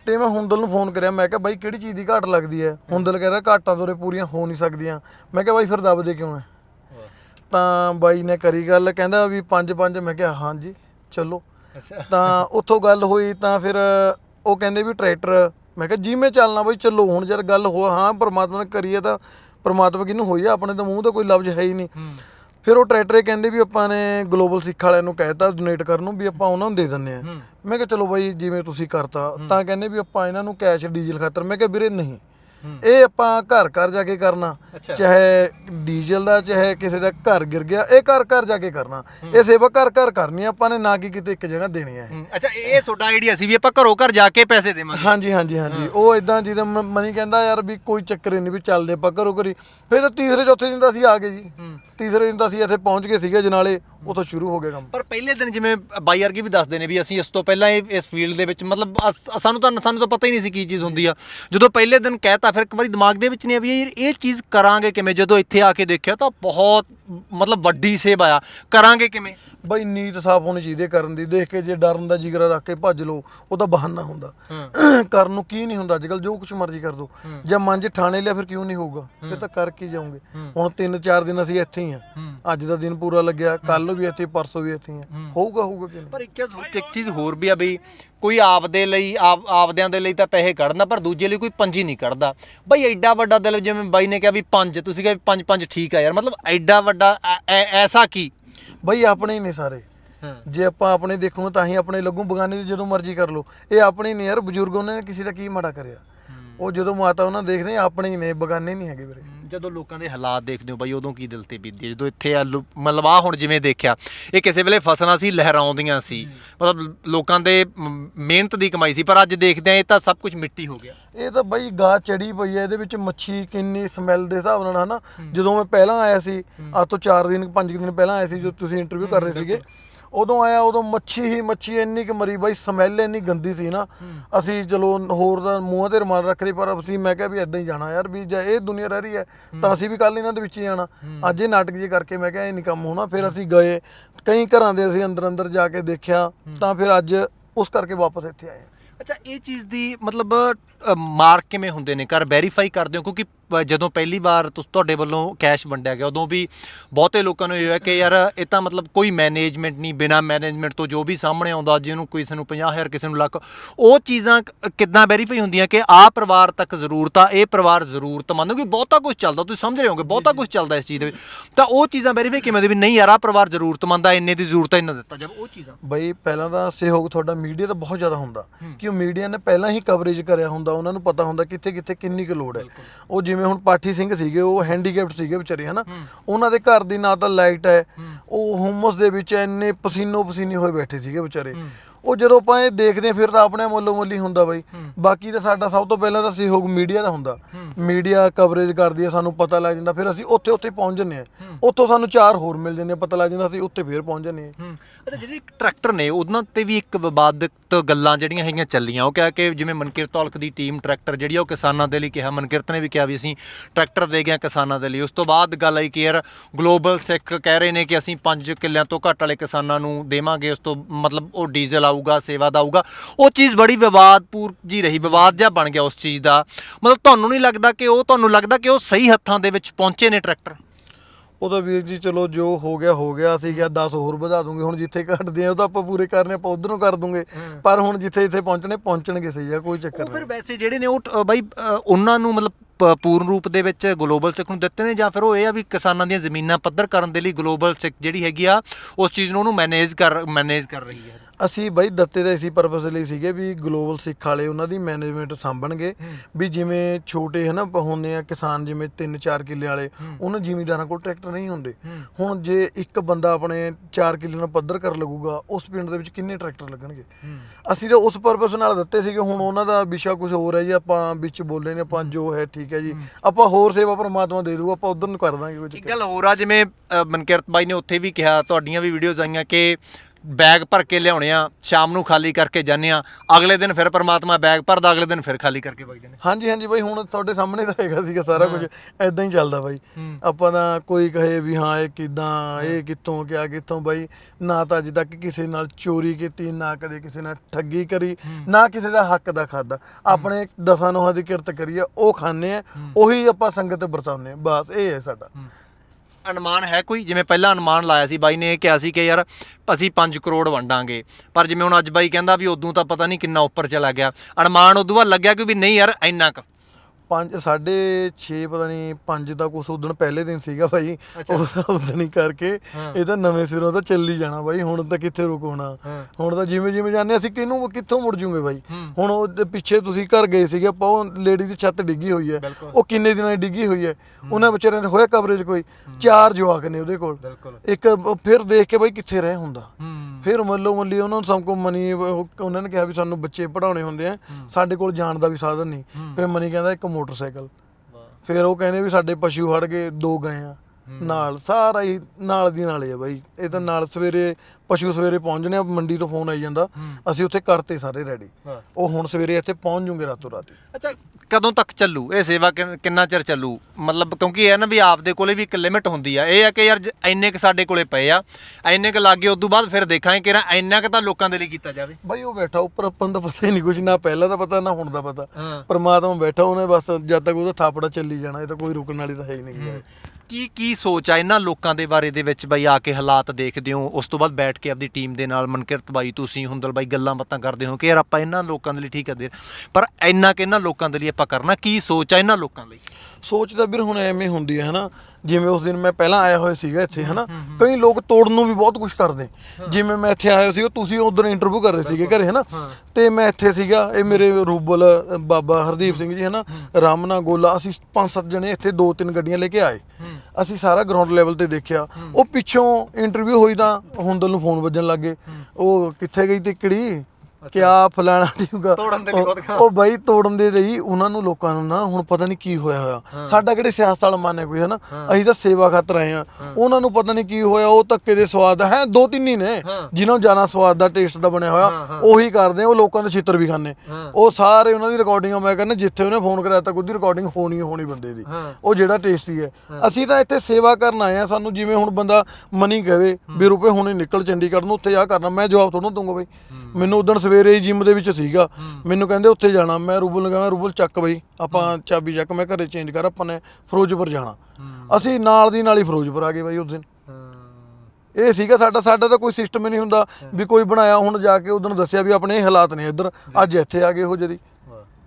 ਤੇ ਮੈਂ ਹੁੰਦਲ ਨੂੰ ਫੋਨ ਕਰਿਆ ਮੈਂ ਕਿਹਾ ਬਾਈ ਕਿਹੜੀ ਚੀਜ਼ ਦੀ ਘਾਟ ਲੱਗਦੀ ਹੈ? ਹੁੰਦਲ ਕਹਿ ਰਿਹਾ ਘਾਟਾਂ ਦੋਰੇ ਪੂਰੀਆਂ ਹੋ ਨਹੀਂ ਸਕਦੀਆਂ। ਮੈਂ ਕਿਹਾ ਬਾਈ ਫਿਰ ਦੱਬਦੇ ਕਿਉਂ ਹੈ ਤਾਂ ਬਾਈ ਨੇ ਕਰੀ ਗੱਲ ਕਹਿੰਦਾ ਵੀ ਪੰਜ ਪੰਜ ਮੈਂ ਕਿਹਾ ਹਾਂਜੀ ਚਲੋ। ਤਾਂ ਉੱਥੋਂ ਗੱਲ ਹੋਈ ਤਾਂ ਫਿਰ ਉਹ ਕਹਿੰਦੇ ਵੀ ਟਰੈਕਟਰ ਮੈਂ ਕਿਹਾ ਜਿਵੇਂ ਚੱਲਣਾ ਬਈ ਚੱਲੋ ਹੁਣ ਜਦ ਗੱਲ ਹੋ ਹਾਂ ਪ੍ਰਮਾਤਮਾ ਨੇ ਕਰੀ ਹੈ ਤਾਂ ਪ੍ਰਮਾਤਮਾ ਕਿਹਨੂੰ ਹੋਈ ਆ ਆਪਣੇ ਤਾਂ ਮੂੰਹ ਤੇ ਕੋਈ ਲਫ਼ਜ਼ ਹੈ ਹੀ ਨਹੀਂ। ਫਿਰ ਉਹ ਟਰੈਕਟਰ ਇਹ ਕਹਿੰਦੇ ਵੀ ਆਪਾਂ ਨੇ ਗਲੋਬਲ ਸਿੱਖ ਵਾਲਿਆਂ ਨੂੰ ਕਹਿਤਾ ਡੋਨੇਟ ਕਰਨ ਨੂੰ ਵੀ ਆਪਾਂ ਉਹਨਾਂ ਨੂੰ ਦੇ ਦਿੰਨੇ ਆ। ਮੈਂ ਕਿਹਾ ਚਲੋ ਬਾਈ ਜਿਵੇਂ ਤੁਸੀਂ ਕਰਤਾ ਤਾਂ ਕਹਿੰਦੇ ਵੀ ਆਪਾਂ ਇਹਨਾਂ ਨੂੰ ਕੈਸ਼ ਡੀਜ਼ਲ ਖਾਤਰ ਮੈਂ ਕਿਹਾ ਵੀਰੇ ਨਹੀਂ। ਇਹ ਆਪਾਂ ਘਰ ਘਰ ਜਾ ਕੇ ਕਰਨਾ। ਚਾਹੇ ਡੀਜ਼ਲ ਦਾ ਚਾਹੇ ਕਿਸੇ ਦਾ ਘਰ ਗਿਰ ਗਿਆ ਇਹ ਘਰ ਘਰ ਜਾ ਕੇ ਕਰਨਾ। ਇਹ ਸੇਵਾ ਘਰ ਘਰ ਕਰਨੀ ਆਪਾਂ ਨੇ ਨਾ ਕਿ ਕਿਤੇ ਇੱਕ ਜਗ੍ਹਾ ਦੇਣੀ ਹੈ ਅੱਛਾ ਇਹ ਤੁਹਾਡਾ ਆਈਡੀਆ ਸੀ ਵੀ ਆਪਾਂ ਘਰੋਂ ਘਰ ਜਾ ਕੇ ਪੈਸੇ ਦੇਵਾਂਗੇ। ਹਾਂਜੀ ਹਾਂਜੀ ਹਾਂਜੀ। ਉਹ ਇਦਾਂ ਜਿਹਦਾ ਮਨੀ ਕਹਿੰਦਾ ਯਾਰ ਵੀ ਕੋਈ ਚੱਕਰ ਨਹੀਂ ਵੀ ਚੱਲਦੇ ਆਪਾਂ ਘਰੋਂ ਘਰੀ। ਫਿਰ ਤੀਸਰੇ ਚੌਥੇ ਦਿਨ ਤਾਂ ਅਸੀਂ ਆ ਗਏ ਜੀ। ਤੀਸਰੇ ਦਿਨ ਤਾਂ ਅਸੀਂ ਇੱਥੇ ਪਹੁੰਚ ਗਏ ਸੀਗੇ ਜਨਾਲੇ ਉੱਥੋਂ ਸ਼ੁਰੂ ਹੋ ਗਿਆ ਕੰਮ। ਪਰ ਪਹਿਲੇ ਦਿਨ ਜਿਵੇਂ ਬਾਈ ਵਰਗੇ ਵੀ ਦੱਸਦੇ ਨੇ ਵੀ ਅਸੀਂ ਇਸ ਤੋਂ ਪਹਿਲਾਂ ਇਹ ਇਸ ਫੀਲਡ ਦੇ ਵਿੱਚ ਮਤਲਬ ਅਸ- ਸਾਨੂੰ ਤਾਂ ਸਾਨੂੰ ਤਾਂ ਪਤਾ ਹੀ ਨਹੀਂ ਸੀ ਕੀ ਚੀਜ਼ ਹੁੰਦੀ ਆ। ਜਦੋਂ ਪਹਿਲੇ ਦਿਨ ਕਹਿਤਾ ਫਿਰ ਇੱਕ ਵਾਰੀ ਦਿਮਾਗ ਦੇ ਵਿੱਚ ਨਹੀਂ ਆ ਵੀ ਇਹ ਇਹ ਚੀਜ਼ ਕਰਾਂਗੇ ਕਿਵੇਂ? ਜਦੋਂ ਇੱਥੇ ਆ ਕੇ ਦੇਖਿਆ ਤਾਂ ਬਹੁਤ ਮਤਲਬ ਵੱਡੀ ਸੇਵਾ ਆ ਕਰਾਂਗੇ ਕਿਵੇਂ? ਬਈ ਨੀਤ ਸਾਫ਼ ਹੋਣੀ ਚਾਹੀਦੀ ਹੈ ਕਰਨ ਦੀ। ਦੇਖ ਕੇ ਜੇ ਡਰਨ ਦਾ ਜਿਗਰਾ ਰੱਖ ਕੇ ਭੱਜ ਲਓ ਉਹ ਤਾਂ ਬਹਾਨਾ ਹੁੰਦਾ। <coughs> ਕਰਨ ਨੂੰ ਕੀ ਨਹੀਂ ਹੁੰਦਾ ਅੱਜਕੱਲ ਜੋ ਕੁਝ ਮਰਜ਼ੀ ਕਰ ਦੋ। ਜੇ ਮਨ 'ਚ ਠਾਣੇ ਲਿਆ ਫਿਰ ਕਿਉਂ ਨਹੀਂ ਹੋਊਗਾ? ਇਹ ਤਾਂ ਕਰ ਕੇ ਜਾਓਗੇ? ਹੁਣ ਤਿੰਨ ਚਾਰ ਦਿਨ ਅਸੀਂ ਇੱਥੇ ਹੀ ਆ। ਅੱਜ ਦਾ ਦਿਨ ਪੂਰਾ ਲੱਗਿਆ ਕੱਲ ਵੀ ਇੱਥੇ ਪਰਸੋਂ ਵੀ ਇੱਥੇ ਹੀ ਆ। ਹੋਊਗਾ ਹੋਊਗਾ ਕਿ ਨਹੀਂ? ਪਰ ਇੱਕ ਇੱਕ ਚੀਜ਼ ਹੋਰ ਵੀ ਆ ਬਈ ਕੋਈ ਆਪਦੇ ਲਈ ਆਪ ਆਪਦਿਆਂ ਦੇ ਲਈ ਤਾਂ ਪੈਸੇ ਕੱਢਦਾ ਪਰ ਦੂਜੇ ਲਈ ਕੋਈ ਪੰਜੀ ਨਹੀਂ ਕੱਢਦਾ। ਬਈ ਐਡਾ ਵੱਡਾ ਦਿਲ ਜਿਵੇਂ ਬਾਈ ਨੇ ਕਿਹਾ ਵੀ ਪੰਜ ਤੁਸੀਂ ਕਿਹਾ ਵੀ ਪੰਜ ਪੰਜ ਠੀਕ ਆ ਯਾਰ ਮਤਲਬ ਐਡਾ ਵੱਡਾ ਐਸਾ ਕੀ? ਬਈ ਆਪਣੇ ਹੀ ਨੇ ਸਾਰੇ। ਜੇ ਆਪਾਂ ਆਪਣੇ ਦੇਖੂਗੇ ਤਾਂ ਹੀ ਆਪਣੇ ਲੱਗੂ ਬਗਾਨੇ ਦੀ ਜਦੋਂ ਮਰਜ਼ੀ ਕਰ ਲਓ। ਇਹ ਆਪਣੇ ਹੀ ਨੇ ਯਾਰ ਬਜ਼ੁਰਗ ਉਹਨਾਂ ਨੇ ਕਿਸੇ ਦਾ ਕੀ ਮਾੜਾ ਕਰਿਆ। ਉਹ ਜਦੋਂ ਮਾਤਾ ਉਹਨਾਂ ਦੇਖਦੇ ਆਪਣੇ ਹੀ ਨੇ ਬਗਾਨੇ ਨਹੀਂ ਹੈਗੇ ਵੀਰੇ। ਜਦੋਂ ਲੋਕਾਂ ਦੇ ਹਾਲਾਤ ਦੇਖਦੇ ਹੋ ਬਾਈ ਉਦੋਂ ਕੀ ਦਿਲ ਤੇ ਬੀਤਦੀ ਹੈ? ਜਦੋਂ ਇੱਥੇ ਆ ਲੋ- ਆ ਹੁਣ ਜਿਵੇਂ ਦੇਖਿਆ ਇਹ ਕਿਸੇ ਵੇਲੇ ਫਸਲਾਂ ਸੀ ਲਹਿਰਾਉਂਦੀਆਂ ਸੀ। ਮਤਲਬ ਲੋਕਾਂ ਦੇ ਮ- ਮਿਹਨਤ ਦੀ ਕਮਾਈ ਸੀ ਪਰ ਅੱਜ ਦੇਖਦੇ ਆ ਇਹ ਤਾਂ ਸਭ ਕੁਝ ਮਿੱਟੀ ਹੋ ਗਿਆ। ਇਹ ਤਾਂ ਬਈ ਗਾਹ ਚੜੀ ਪਈ ਹੈ ਇਹਦੇ ਵਿੱਚ ਮੱਛੀ ਕਿੰਨੀ ਸਮੈਲ ਦੇ ਹਿਸਾਬ ਨਾਲ ਹਨਾ। ਜਦੋਂ ਮੈਂ ਪਹਿਲਾਂ ਆਇਆ ਸੀ ਅੱਜ ਤੋਂ 4 ਦਿਨ 5 ਦਿਨ ਪਹਿਲਾਂ ਆਇਆ ਸੀ ਜਦੋਂ ਤੁਸੀਂ ਇੰਟਰਵਿਊ ਕਰ ਰਹੇ ਸੀਗੇ। ਉਦੋਂ ਆਇਆ ਉਦੋਂ ਮੱਛੀ ਹੀ ਮੱਛੀ ਇੰਨੀ ਕਿ ਮਰੀ ਬਾਈ ਸਮੈਲ ਇੰਨੀ ਗੰਦੀ ਸੀ ਨਾ। ਅਸੀਂ ਚਲੋ ਹੋਰ ਦਾ ਮੂੰਹ ਤੇ ਰੁਮਾਲ ਰੱਖ ਲਈ ਪਰ ਅਸੀਂ ਮੈਂ ਕਿਹਾ ਵੀ ਇਦਾਂ ਹੀ ਜਾਣਾ ਯਾਰ ਵੀ ਜੇ ਇਹ ਦੁਨੀਆ ਰਹਿ ਰਹੀ ਹੈ ਤਾਂ ਅਸੀਂ ਵੀ ਕੱਲ ਇਹਨਾਂ ਦੇ ਵਿੱਚ ਹੀ ਜਾਣਾ ਅੱਜ ਇਹ ਨਾਟਕ ਜੇ ਕਰਕੇ ਮੈਂ ਕਿਹਾ ਇਹ ਨਹੀਂ ਕੰਮ ਹੋਣਾ ਫਿਰ ਅਸੀਂ ਗਏ। ਕਈ ਘਰਾਂ ਦੇ ਅਸੀਂ ਅੰਦਰ ਅੰਦਰ ਜਾ ਕੇ ਦੇਖਿਆ ਤਾਂ ਫਿਰ ਅੱਜ ਉਸ ਕਰਕੇ ਵਾਪਸ ਇੱਥੇ ਆਏ ਅੱਛਾ ਇਹ ਚੀਜ਼ ਦੀ ਮਤਲਬ ਮਾਰਕ ਕਿਵੇਂ ਹੁੰਦੇ ਨੇ? ਕਰ ਵੈਰੀਫਾਈ ਕਰਦੇ ਹੋ? ਕਿਉਂਕਿ ਜਦੋਂ ਪਹਿਲੀ ਵਾਰ ਤੁਸ ਤੁਹਾਡੇ ਵੱਲੋਂ ਕੈਸ਼ ਵੰਡਿਆ ਗਿਆ ਉਦੋਂ ਵੀ ਬਹੁਤੇ ਲੋਕਾਂ ਨੂੰ ਇਹ ਹੋਇਆ ਕਿ ਯਾਰ ਇਹ ਤਾਂ ਮਤਲਬ ਕੋਈ ਮੈਨੇਜਮੈਂਟ ਨਹੀਂ ਬਿਨਾ ਮੈਨੇਜਮੈਂਟ ਤੋਂ ਜੋ ਵੀ ਸਾਹਮਣੇ ਆਉਂਦਾ ਜਿਹਨੂੰ ਕਿਸੇ ਨੂੰ 50000 ਕਿਸੇ ਨੂੰ ਲੱਖ ਉਹ ਚੀਜ਼ਾਂ ਕਿੱਦਾਂ ਵੈਰੀਫਾਈ ਹੁੰਦੀਆਂ ਕਿ ਆਹ ਪਰਿਵਾਰ ਤੱਕ ਜ਼ਰੂਰਤ ਆ ਇਹ ਪਰਿਵਾਰ ਜ਼ਰੂਰਤਮੰਦ ਕਿਉਂਕਿ ਬਹੁਤਾ ਕੁਝ ਚੱਲਦਾ ਤੁਸੀਂ ਸਮਝ ਰਹੇ ਹੋਗੇ ਬਹੁਤਾ ਕੁਝ ਚੱਲਦਾ ਇਸ ਚੀਜ਼ ਦੇ ਵਿੱਚ। ਤਾਂ ਉਹ ਚੀਜ਼ਾਂ ਵੈਰੀਫਾਈ ਕਿਵੇਂ ਹੁੰਦੀ ਵੀ ਨਹੀਂ ਯਾਰ ਆਹ ਪਰਿਵਾਰ ਜ਼ਰੂਰਤਮੰਦ ਆ ਇੰਨੇ ਦੀ ਜ਼ਰੂਰਤ ਹੈ ਇਹਨਾਂ ਦਿੱਤਾ ਜਦ ਉਹ ਚੀਜ਼ਾਂ। ਬਈ ਪਹਿਲਾਂ ਤਾਂ ਸਹਿਯੋਗ ਤੁਹਾਡਾ ਮੀਡੀਆ ਦਾ ਬਹੁਤ ਜ਼ਿਆਦਾ ਹੁੰਦਾ ਕਿ ਉਹ ਮੀਡੀਆ ਨੇ ਪਹਿਲਾਂ ਹੀ ਕਵਰੇਜ ਕਰਿਆ ਹੁੰਦਾ ਉਹਨਾਂ ਨੂੰ ਪਤਾ ਹੁੰਦਾ ਕਿੱਥੇ ਕਿੱਥੇ ਕਿੰਨੀ ਕੁ ਲੋੜ ਹੈ। ਉਹ ਜਿਵੇਂ ਹੁਣ ਪਾਠੀ ਸਿੰਘ ਸੀਗੇ ਉਹ ਹੈਂਡੀਕੈਪਟ ਸੀਗੇ ਵਿਚਾਰੇ ਹਨਾ? ਉਹਨਾਂ ਦੇ ਘਰ ਦੀ ਨਾ ਤਾਂ ਲਾਈਟ ਹੈ ਉਹ ਹੁਮਸ ਦੇ ਵਿੱਚ ਇੰਨੇ ਪਸੀਨੋ ਪਸੀਨੀ ਹੋਏ ਬੈਠੇ ਸੀਗੇ ਵਿਚਾਰੇ। ਉਹ ਜਦੋਂ ਆਪਾਂ ਇਹ ਦੇਖਦੇ ਹਾਂ ਫਿਰ ਤਾਂ ਆਪਣੇ ਮੁੱਲੋ ਮੁੱਲੀ ਹੁੰਦਾ ਬਈ। ਬਾਕੀ ਤਾਂ ਸਾਡਾ ਸਭ ਤੋਂ ਪਹਿਲਾਂ ਤਾਂ ਸਹਿਯੋਗ ਮੀਡੀਆ ਦਾ ਹੁੰਦਾ। ਮੀਡੀਆ ਕਵਰੇਜ ਕਰਦੀ ਹੈ ਸਾਨੂੰ ਪਤਾ ਲੱਗ ਜਾਂਦਾ ਫਿਰ ਅਸੀਂ ਉੱਥੇ ਉੱਥੇ ਪਹੁੰਚ ਜੰਨੇ ਆ ਉੱਥੋਂ ਸਾਨੂੰ ਚਾਰ ਹੋਰ ਮਿਲ ਆ ਪਤਾ ਲੱਗ ਜਾਂਦਾ ਅਸੀਂ ਉੱਥੇ ਫਿਰ ਪਹੁੰਚ ਜੰਨੇ ਆ ਅੱਛਾ ਜਿਹੜੇ ਟਰੈਕਟਰ ਨੇ ਉਹਨਾਂ ਤੇ ਵੀ ਇੱਕ ਵਿਵਾਦਿਤ ਗੱਲਾਂ ਜਿਹੜੀਆਂ ਹੈਗੀਆਂ ਚੱਲੀਆਂ? ਉਹ ਕਿਹਾ ਕਿ ਜਿਵੇਂ ਮਨਕਿਰਤ ਔਲਖ ਦੀ ਟੀਮ ਟਰੈਕਟਰ ਜਿਹੜੀ ਉਹ ਕਿਸਾਨਾਂ ਦੇ ਲਈ ਕਿਹਾ। ਮਨਕਿਰਤ ਨੇ ਵੀ ਕਿਹਾ ਵੀ ਅਸੀਂ ਟਰੈਕਟਰ ਦੇ ਗਏ ਕਿਸਾਨਾਂ ਦੇ ਲਈ। ਉਸ ਤੋਂ ਬਾਅਦ ਗੱਲ ਆਈ ਕਿ ਯਾਰ ਗਲੋਬਲ ਸਿੱਖ ਕਹਿ ਰਹੇ ਨੇ ਕਿ ਅਸੀਂ 5 ਕਿੱਲਿਆਂ ਤੋਂ ਘੱਟ ਵਾਲੇ ਕਿਸਾਨਾਂ ਨੂੰ ਦੇਵਾਂਗੇ। ਉਸ ਤੋਂ ਮਤਲਬ ਉਹ ਡੀਜ਼ਲ ਆਊਗਾ ਸੇਵਾ ਦਾ ਆਊਗਾ। ਉਹ ਚੀਜ਼ ਬੜੀ ਵਿਵਾਦਪੂਰ ਜੀ ਰਹੀ ਵਿਵਾਦ ਜਿਹਾ ਬਣ ਗਿਆ ਉਸ ਚੀਜ਼ ਦਾ। ਮਤਲਬ ਤੁਹਾਨੂੰ ਨਹੀਂ ਲੱਗਦਾ ਕਿ ਉਹ ਤੁਹਾਨੂੰ ਲੱਗਦਾ ਕਿ ਉਹ ਸਹੀ ਹੱਥਾਂ ਦੇ ਵਿੱਚ ਪਹੁੰਚੇ ਨੇ ਟਰੈਕਟਰ? ਉਹਦਾ ਵੀਰ ਜੀ ਚਲੋ ਜੋ ਹੋ ਗਿਆ ਹੋ ਗਿਆ। ਅਸੀਂ ਕਿਹਾ 10 ਹੋਰ ਵਧਾ ਦੂੰਗੇ। ਹੁਣ ਜਿੱਥੇ ਘਟਦੇ ਆ ਉਹ ਤਾਂ ਆਪਾਂ ਪੂਰੇ ਕਰਨੇ ਆਪਾਂ ਉਧਰ ਕਰ ਦੂੰਗੇ। ਪਰ ਹੁਣ ਜਿੱਥੇ ਜਿੱਥੇ ਪਹੁੰਚਣੇ ਪਹੁੰਚਣਗੇ ਸਹੀ ਆ ਕੋਈ ਚੱਕਰ ਉਹ ਫਿਰ ਨਹੀਂ ਵੈਸੇ ਜਿਹੜੇ ਨੇ ਉਹ ਬਾਈ ਉਹਨਾਂ ਨੂੰ ਮਤਲਬ ਪੂਰਨ ਰੂਪ ਦੇ ਵਿੱਚ ਗਲੋਬਲ ਸਿੱਖ ਨੂੰ ਦਿੱਤੇ ਨੇ ਜਾਂ ਫਿਰ ਉਹ ਇਹ ਆ ਵੀ ਕਿਸਾਨਾਂ ਦੀਆਂ ਜ਼ਮੀਨਾਂ ਪੱਧਰ ਕਰਨ ਦੇ ਲਈ ਗਲੋਬਲ ਸਿੱਖ ਜਿਹੜੀ ਹੈਗੀ ਆ ਉਸ ਚੀਜ਼ ਨੂੰ ਉਹਨੂੰ ਮੈਨੇਜ ਕਰ ਮੈਨੇਜ ਕਰ ਰਹੀ ਹੈ। ਅਸੀਂ ਬਾਈ ਦਿੱਤੇ ਤਾਂ ਇਸੀ ਪਰਪਸ ਲਈ ਸੀਗੇ ਵੀ ਗਲੋਬਲ ਸਿੱਖ ਵਾਲੇ ਉਹਨਾਂ ਦੀ ਮੈਨੇਜਮੈਂਟ ਸਾਂਭਣਗੇ। ਵੀ ਜਿਵੇਂ ਛੋਟੇ ਹਨਾ ਹੁੰਦੇ ਆ ਕਿਸਾਨ ਜਿਵੇਂ 3-4 ਕਿੱਲੇ ਵਾਲੇ ਉਹਨਾਂ ਜ਼ਿਮੀਂਦਾਰਾਂ ਕੋਲ ਟਰੈਕਟਰ ਨਹੀਂ ਹੁੰਦੇ। ਹੁਣ ਜੇ ਇੱਕ ਬੰਦਾ ਆਪਣੇ 4 ਕਿੱਲੇ ਨੂੰ ਪੱਧਰ ਕਰ ਲਗੂਗਾ ਉਸ ਪਿੰਡ ਦੇ ਵਿੱਚ ਕਿੰਨੇ ਟਰੈਕਟਰ ਲੱਗਣਗੇ? ਅਸੀਂ ਤਾਂ ਉਸ ਪਰਪਸ ਨਾਲ ਦਿੱਤੇ ਸੀਗੇ ਹੁਣ ਉਹਨਾਂ ਦਾ ਵਿਸ਼ਾ ਕੁਝ ਹੋਰ ਹੈ ਜੀ ਆਪਾਂ ਵਿੱਚ ਬੋਲੇ ਨੇ ਆਪਾਂ ਜੋ ਹੈ ਠੀਕ ਹੈ ਜੀ। ਆਪਾਂ ਹੋਰ ਸੇਵਾ ਪਰਮਾਤਮਾ ਦੇ ਦੂਗਾ ਆਪਾਂ ਉਧਰ ਨੂੰ ਕਰ ਦਾਂਗੇ ਕੋਈ ਇੱਕ ਗੱਲ ਹੋਰ ਆ ਜਿਵੇਂ ਮਨਕਿਰਤ ਬਾਈ ਨੇ ਉੱਥੇ ਵੀ ਕਿਹਾ ਤੁਹਾਡੀਆਂ ਵੀ ਵੀਡੀਓਜ਼ ਆਈਆਂ ਕਿ ਬੈਗ ਭਰ ਕੇ ਲਿਆਉਣੇ ਆ ਸ਼ਾਮ ਨੂੰ ਖਾਲੀ ਕਰਕੇ ਜਾਂਦੇ ਆ ਅਗਲੇ ਦਿਨ ਫਿਰ ਪਰਮਾਤਮਾ ਬੈਗ ਭਰਦਾ ਅਗਲੇ ਦਿਨ ਫਿਰ ਖਾਲੀ ਕਰਕੇ ਵਗ ਜਾਂਦੇ ਹਾਂਜੀ ਹਾਂਜੀ ਬਾਈ ਹੁਣ ਤੁਹਾਡੇ ਸਾਹਮਣੇ ਤਾਂ ਹੈਗਾ ਸੀਗਾ ਸਾਰਾ ਕੁਝ ਐਦਾਂ ਹੀ ਚੱਲਦਾ ਬਾਈ। ਆਪਾਂ ਤਾਂ ਕੋਈ ਕਹੇ ਵੀ ਹਾਂ ਇਹ ਕਿਦਾਂ ਇਹ ਕਿੱਥੋਂ ਕਿਆ ਕਿੱਥੋਂ ਬਾਈ ਨਾ ਤਾਂ ਅੱਜ ਤੱਕ ਕਿਸੇ ਨਾਲ ਚੋਰੀ ਕੀਤੀ ਨਾ ਕਦੇ ਕਿਸੇ ਨਾਲ ਠੱਗੀ ਕਰੀ ਨਾ ਕਿਸੇ ਦਾ ਹੱਕ ਦਾ ਖਾਦਾ ਆਪਣੇ ਦਸਾਂ ਨੋਹਾਂ ਦੀ ਕਿਰਤ ਕਰੀਏ ਉਹ ਖਾਣੇ ਆ ਉਹੀ ਆਪਾਂ ਸੰਗਤ ਵਰਤਾਉਂਦੇ ਆ ਬਸ ਇਹ ਹੈ ਸਾਡਾ। ਅਨੁਮਾਨ ਹੈ ਕੋਈ? ਜਿਵੇਂ ਪਹਿਲਾਂ ਅਨੁਮਾਨ ਲਾਇਆ ਸੀ ਬਾਈ ਨੇ, ਇਹ ਕਿਹਾ ਸੀ ਕਿ ਯਾਰ ਅਸੀਂ 5 ਕਰੋੜ ਵੰਡਾਂਗੇ। ਪਰ ਜਿਵੇਂ ਹੁਣ ਅੱਜ ਬਾਈ ਕਹਿੰਦਾ ਵੀ ਉਦੋਂ ਤਾਂ ਪਤਾ ਨਹੀਂ ਕਿੰਨਾ ਉੱਪਰ ਚਲਾ ਗਿਆ। ਅਨੁਮਾਨ ਉਦੋਂ ਬਾਅਦ ਲੱਗਿਆ ਕਿ ਵੀ ਨਹੀਂ ਯਾਰ, ਇੰਨਾ ਕੁ। ਪੰਜ ਸਾਢੇ 6 ਪਤਾ ਨਹੀਂ 5 ਦਾ ਕੁਛ ਉਦਣ ਪਹਿਲੇ ਦਿਨ ਸੀਗਾ ਭਾਈ ਉਹ ਉਦਣ ਹੀ ਕਰਕੇ ਇਹ ਤਾਂ ਨਵੇਂ ਸਿਰੋਂ ਤਾਂ ਚੱਲੀ ਜਾਣਾ ਬਾਈ ਹੁਣ ਤਾਂ ਕਿੱਥੇ ਰੁਕ ਹੋਣਾ ਹੁਣ ਤਾਂ ਜਿਵੇਂ ਜਿਵੇਂ ਜਾਂਦੇ ਅਸੀਂ ਕਿਹਨੂੰ ਕਿੱਥੋਂ ਮੁੜ ਜੂਗੇ ਬਾਈ? ਹੁਣ ਉਹ ਪਿੱਛੇ ਤੁਸੀਂ ਘਰ ਗਏ ਸੀਗੇ ਆਪਾਂ ਉਹ ਲੇਡੀ ਦੀ ਛੱਤ ਡਿੱਗੀ ਹੋਈ ਹੈ। ਉਹ ਕਿੰਨੇ ਦਿਨਾਂ ਦੀ ਡਿੱਗੀ ਹੋਈ ਹੈ? ਉਹਨਾਂ ਵਿਚਾਰਿਆਂ ਦੇ ਹੋਇਆ ਕਵਰੇਜ ਕੋਈ? ਚਾਰ ਜਵਾਕ ਨੇ ਉਹਦੇ ਕੋਲ। ਇੱਕ ਫਿਰ ਦੇਖ ਕੇ ਬਾਈ ਕਿੱਥੇ ਰਹਿ ਹੁੰਦਾ? ਫਿਰ ਮੱਲੋ ਮੱਲੀ ਉਹਨਾਂ ਨੂੰ ਸਭ ਕੋ ਮਨੀ ਉਹ- ਉਹਨਾਂ ਨੇ ਕਿਹਾ ਵੀ ਸਾਨੂੰ ਬੱਚੇ ਪੜਾਉਣੇ ਹੁੰਦੇ ਆ। ਸਾਡੇ ਕੋਲ ਜਾਣ ਦਾ ਵੀ ਸਾਧਨ ਨਹੀਂ। ਫਿਰ ਮਨੀ ਕਹਿੰਦਾ ਇੱਕ ਮੋਟਰਸਾਈਕਲ। ਫਿਰ ਉਹ ਕਹਿੰਦੇ ਵੀ ਸਾਡੇ ਪਸ਼ੂ ਹੜ ਗਏ ਦੋ ਗਏ ਆ। ਨਾਲ ਸਾਰਾ ਹੀ ਨਾਲ ਦੀ ਨਾਲੇ ਆ ਬਾਈ। ਇਹ ਤਾਂ ਨਾਲ ਸਵੇਰੇ ਪਸ਼ੂ ਸਵੇਰੇ ਪਹੁੰਚਣੇ ਆ ਮੰਡੀ ਤੋਂ ਫੋਨ ਆਈ ਜਾਂਦਾ। ਅਸੀਂ ਉੱਥੇ ਕਰਤੇ ਸਾਰੇ ਰੈਡੀ। ਉਹ ਹੁਣ ਸਵੇਰੇ ਇੱਥੇ ਪਹੁੰਚ ਜੂਗੇ ਰਾਤੋਂ ਰਾਤ। ਅੱਛਾ ਕਦੋਂ ਤੱਕ ਚੱਲੂ? ਇਹ ਸੇਵਾ ਕਿੰਨ- ਚਿਰ ਚੱਲੂ? ਮਤਲਬ ਕਿਉਂਕਿ ਇਹ ਨਾ ਵੀ ਆਪਦੇ ਕੋਲੇ ਵੀ ਇੱਕ ਲਿਮਿਟ ਹੁੰਦੀ ਆ। ਇਹ ਆ ਕਿ ਯਾਰ ਇੰਨੇ ਕ ਸਾਡੇ ਕੋਲੇ ਪਏ ਆ ਇੰਨੇ ਕ ਲੱਗੇ ਉਸ ਤੋਂ ਬਾਅਦ ਫਿਰ ਦੇਖਾਂਗੇ ਕਿ ਨਾ ਇੰਨਾ ਕ ਤਾਂ ਲੋਕਾਂ ਦੇ ਲਈ ਕੀਤਾ ਜਾਵੇ। ਬਾਈ ਉਹ ਬੈਠਾ ਉੱਪਰ ਆਪਾਂ ਤਾਂ ਪਤਾ ਹੀ ਨਹੀਂ ਕੁਝ ਨਾ ਪਹਿਲਾਂ ਦਾ ਪਤਾ ਨਾ ਹੁਣ ਦਾ ਪਤਾ। ਪਰਮਾਤਮਾ ਬੈਠਾ ਉਹਨੇ ਬਸ ਜਦ ਤੱਕ ਉਹਦਾ ਥਾਪੜਾ ਚੱਲੀ ਜਾਣਾ ਇਹ ਤਾਂ ਕੋਈ ਰੁਕਣ ਵਾਲੀ ਤਾਂ ਹੈ ਹੀ ਨਹੀਂ। ਕੀ ਕੀ ਸੋਚ ਆ ਇਹਨਾਂ ਲੋਕਾਂ ਦੇ ਬਾਰੇ ਦੇ ਵਿੱਚ ਬਈ ਆ ਕੇ ਹਾਲਾਤ ਦੇਖਦੇ ਹੋ ਉਸ ਤੋਂ ਬਾਅਦ ਬੈਠ ਕੇ ਆਪਦੀ ਟੀਮ ਦੇ ਨਾਲ ਮਨਕਿਰਤ ਬਾਈ, ਤੁਸੀਂ ਹੁੰਦਲ ਬਾਈ, ਗੱਲਾਂ ਬਾਤਾਂ ਕਰਦੇ ਹੋ ਕਿ ਯਾਰ ਆਪਾਂ ਇਹਨਾਂ ਲੋਕਾਂ ਦੇ ਲਈ ਠੀਕ ਕਰਦੇ ਪਰ ਇੰਨਾ ਕਿ ਇਹਨਾਂ ਲੋਕਾਂ ਦੇ ਲਈ ਆਪਾਂ ਕਰਨਾ, ਕੀ ਸੋਚ ਆ ਇਹਨਾਂ ਲੋਕਾਂ ਲਈ? ਸੋਚ ਤਾਂ ਵੀਰ ਹੁਣ ਐਵੇਂ ਹੁੰਦੀ ਹੈ ਹਨਾ? ਜਿਵੇਂ ਉਸ ਦਿਨ ਮੈਂ ਪਹਿਲਾਂ ਆਇਆ ਹੋਇਆ ਸੀਗਾ ਇੱਥੇ ਹਨਾ? ਕਈ ਲੋਕ ਤੋੜਨ ਨੂੰ ਵੀ ਬਹੁਤ ਕੁਝ ਕਰਦੇ। ਜਿਵੇਂ ਮੈਂ ਇੱਥੇ ਆਇਆ ਸੀ ਤੁਸੀਂ ਉਦੋਂ ਇੰਟਰਵਿਊ ਕਰ ਰਹੇ ਸੀਗੇ ਘਰੇ ਹਨਾ? ਤੇ ਮੈਂ ਇੱਥੇ ਸੀਗਾ ਇਹ ਮੇਰੇ ਰੂਬਲ ਬਾਬਾ ਹਰਦੀਪ ਸਿੰਘ ਜੀ ਹਨਾ? ਰਾਮਨਾ ਗੋਲਾ ਅਸੀਂ ਪੰਜ ਸੱਤ ਜਣੇ ਇੱਥੇ ਦੋ ਤਿੰਨ ਗੱਡੀਆਂ ਲੈ ਕੇ ਆਏ। ਅਸੀਂ ਸਾਰਾ ਗਰਾਊਂਡ ਲੈਵਲ ਤੇ ਦੇਖਿਆ। ਉਹ ਪਿੱਛੋਂ ਇੰਟਰਵਿਊ ਹੋਈ ਤਾਂ ਹੁੰਦਲ ਨੂੰ ਫੋਨ ਵੱਜਣ ਲੱਗੇ ਉਹ ਕਿੱਥੇ ਗਈ ਤਿੱਕੜੀ ਕਿਆ ਫਲਾਣਾ ਠੀਕਾ ਤੋੜਨ ਦੇ ਲਈ ਬਹੁਤ ਉਹ- ਉਹ ਬਾਈ ਤੋੜਨ ਦੇ ਲਈ ਉਹਨਾਂ ਨੂੰ ਲੋਕਾਂ ਨੂੰ ਨਾ ਹੁਣ ਪਤਾ ਨਹੀਂ ਕੀ ਹੋਇਆ ਹੋਇਆ। ਸਾਡਾ ਕਿਹੜੇ ਸਿਆਸਤ ਵਾਲਾ ਮਨ ਹੈ ਕੋਈ ਹਨਾ? ਅਸੀਂ ਤਾਂ ਸੇਵਾ ਖਾਤਰ ਆਏ ਆ ਉਹਨਾਂ ਨੂੰ ਪਤਾ ਨਹੀਂ ਕੀ ਹੋਇਆ ਉਹ ਧੱਕੇ ਦੇ ਸਵਾਦ ਹੈ। ਦੋ ਤਿੰਨ ਹੀ ਨੇ ਜਿਨ੍ਹਾਂ ਨੂੰ ਜਾਣਾ ਸਵਾਦ ਦਾ ਟੇਸਟ ਦਾ ਬਣਿਆ ਹੋਇਆ ਉਹੀ ਕਰਦੇ ਆ ਉਹ ਲੋਕਾਂ ਦੇ ਛਿੱਤਰ ਵੀ ਖਾਂਦੇ ਉਹ ਸਾਰੇ ਉਹਨਾਂ ਦੀ ਰਿਕਾਰਡਿੰਗਾਂ ਮੈਂ ਕਹਿੰਦਾ ਜਿੱਥੇ ਉਹਨੇ ਫੋਨ ਕਰਾਇਆ ਤਾਂ ਉਹਦੀ ਰਿਕਾਰਡਿੰਗ ਹੋਣੀ ਹੀ ਹੋਣੀ ਬੰਦੇ ਦੀ। ਉਹ ਜਿਹੜਾ ਟੇਸਟੀ ਹੈ। ਅਸੀਂ ਤਾਂ ਇੱਥੇ ਸੇਵਾ ਕਰਨ ਆਏ ਆ ਸਾਨੂੰ ਜਿਵੇਂ ਹੁਣ ਬੰਦਾ ਮਨੀ ਕਹੇ ਵੀ ਰੁਪਏ ਹੁਣੇ ਨਿਕਲ ਚੰਡੀਗੜ੍ਹ ਨੂੰ ਉੱਥੇ ਜਾ ਕਰਨਾ ਮੈਂ ਜਵਾਬ ਤੁਹਾਨੂੰ ਦਊਂਗਾ ਬਈ। ਮੈਨੂੰ ਉਦੋਂ ਸਵੇਰੇ ਜਿਮ ਦੇ ਵਿੱਚ ਸੀਗਾ। ਮੈਨੂੰ ਕਹਿੰਦੇ ਉੱਥੇ ਜਾਣਾ। ਮੈਂ ਰੂਬਲ ਨੂੰ ਕਹਾਂ ਰੂਬਲ ਚੱਕ ਬਈ ਆਪਾਂ ਚਾਬੀ ਚੱਕ ਮੈਂ ਘਰੇ ਚੇਂਜ ਕਰ ਆਪਾਂ ਨੇ ਫਿਰੋਜ਼ਪੁਰ ਜਾਣਾ। ਅਸੀਂ ਨਾਲ ਦੀ ਨਾਲ ਹੀ ਫਿਰੋਜ਼ਪੁਰ ਆ ਗਏ ਬਾਈ ਉਸ ਦਿਨ। ਇਹ ਸੀਗਾ ਸਾਡਾ ਸਾਡਾ ਤਾਂ ਕੋਈ ਸਿਸਟਮ ਹੀ ਨਹੀਂ ਹੁੰਦਾ ਵੀ ਕੋਈ ਬਣਾਇਆ। ਹੁਣ ਜਾ ਕੇ ਉਦੋਂ ਦੱਸਿਆ ਵੀ ਆਪਣੇ ਇਹ ਹਾਲਾਤ ਨੇ ਇੱਧਰ। ਅੱਜ ਇੱਥੇ ਆ ਗਏ ਉਹ ਜਦੀ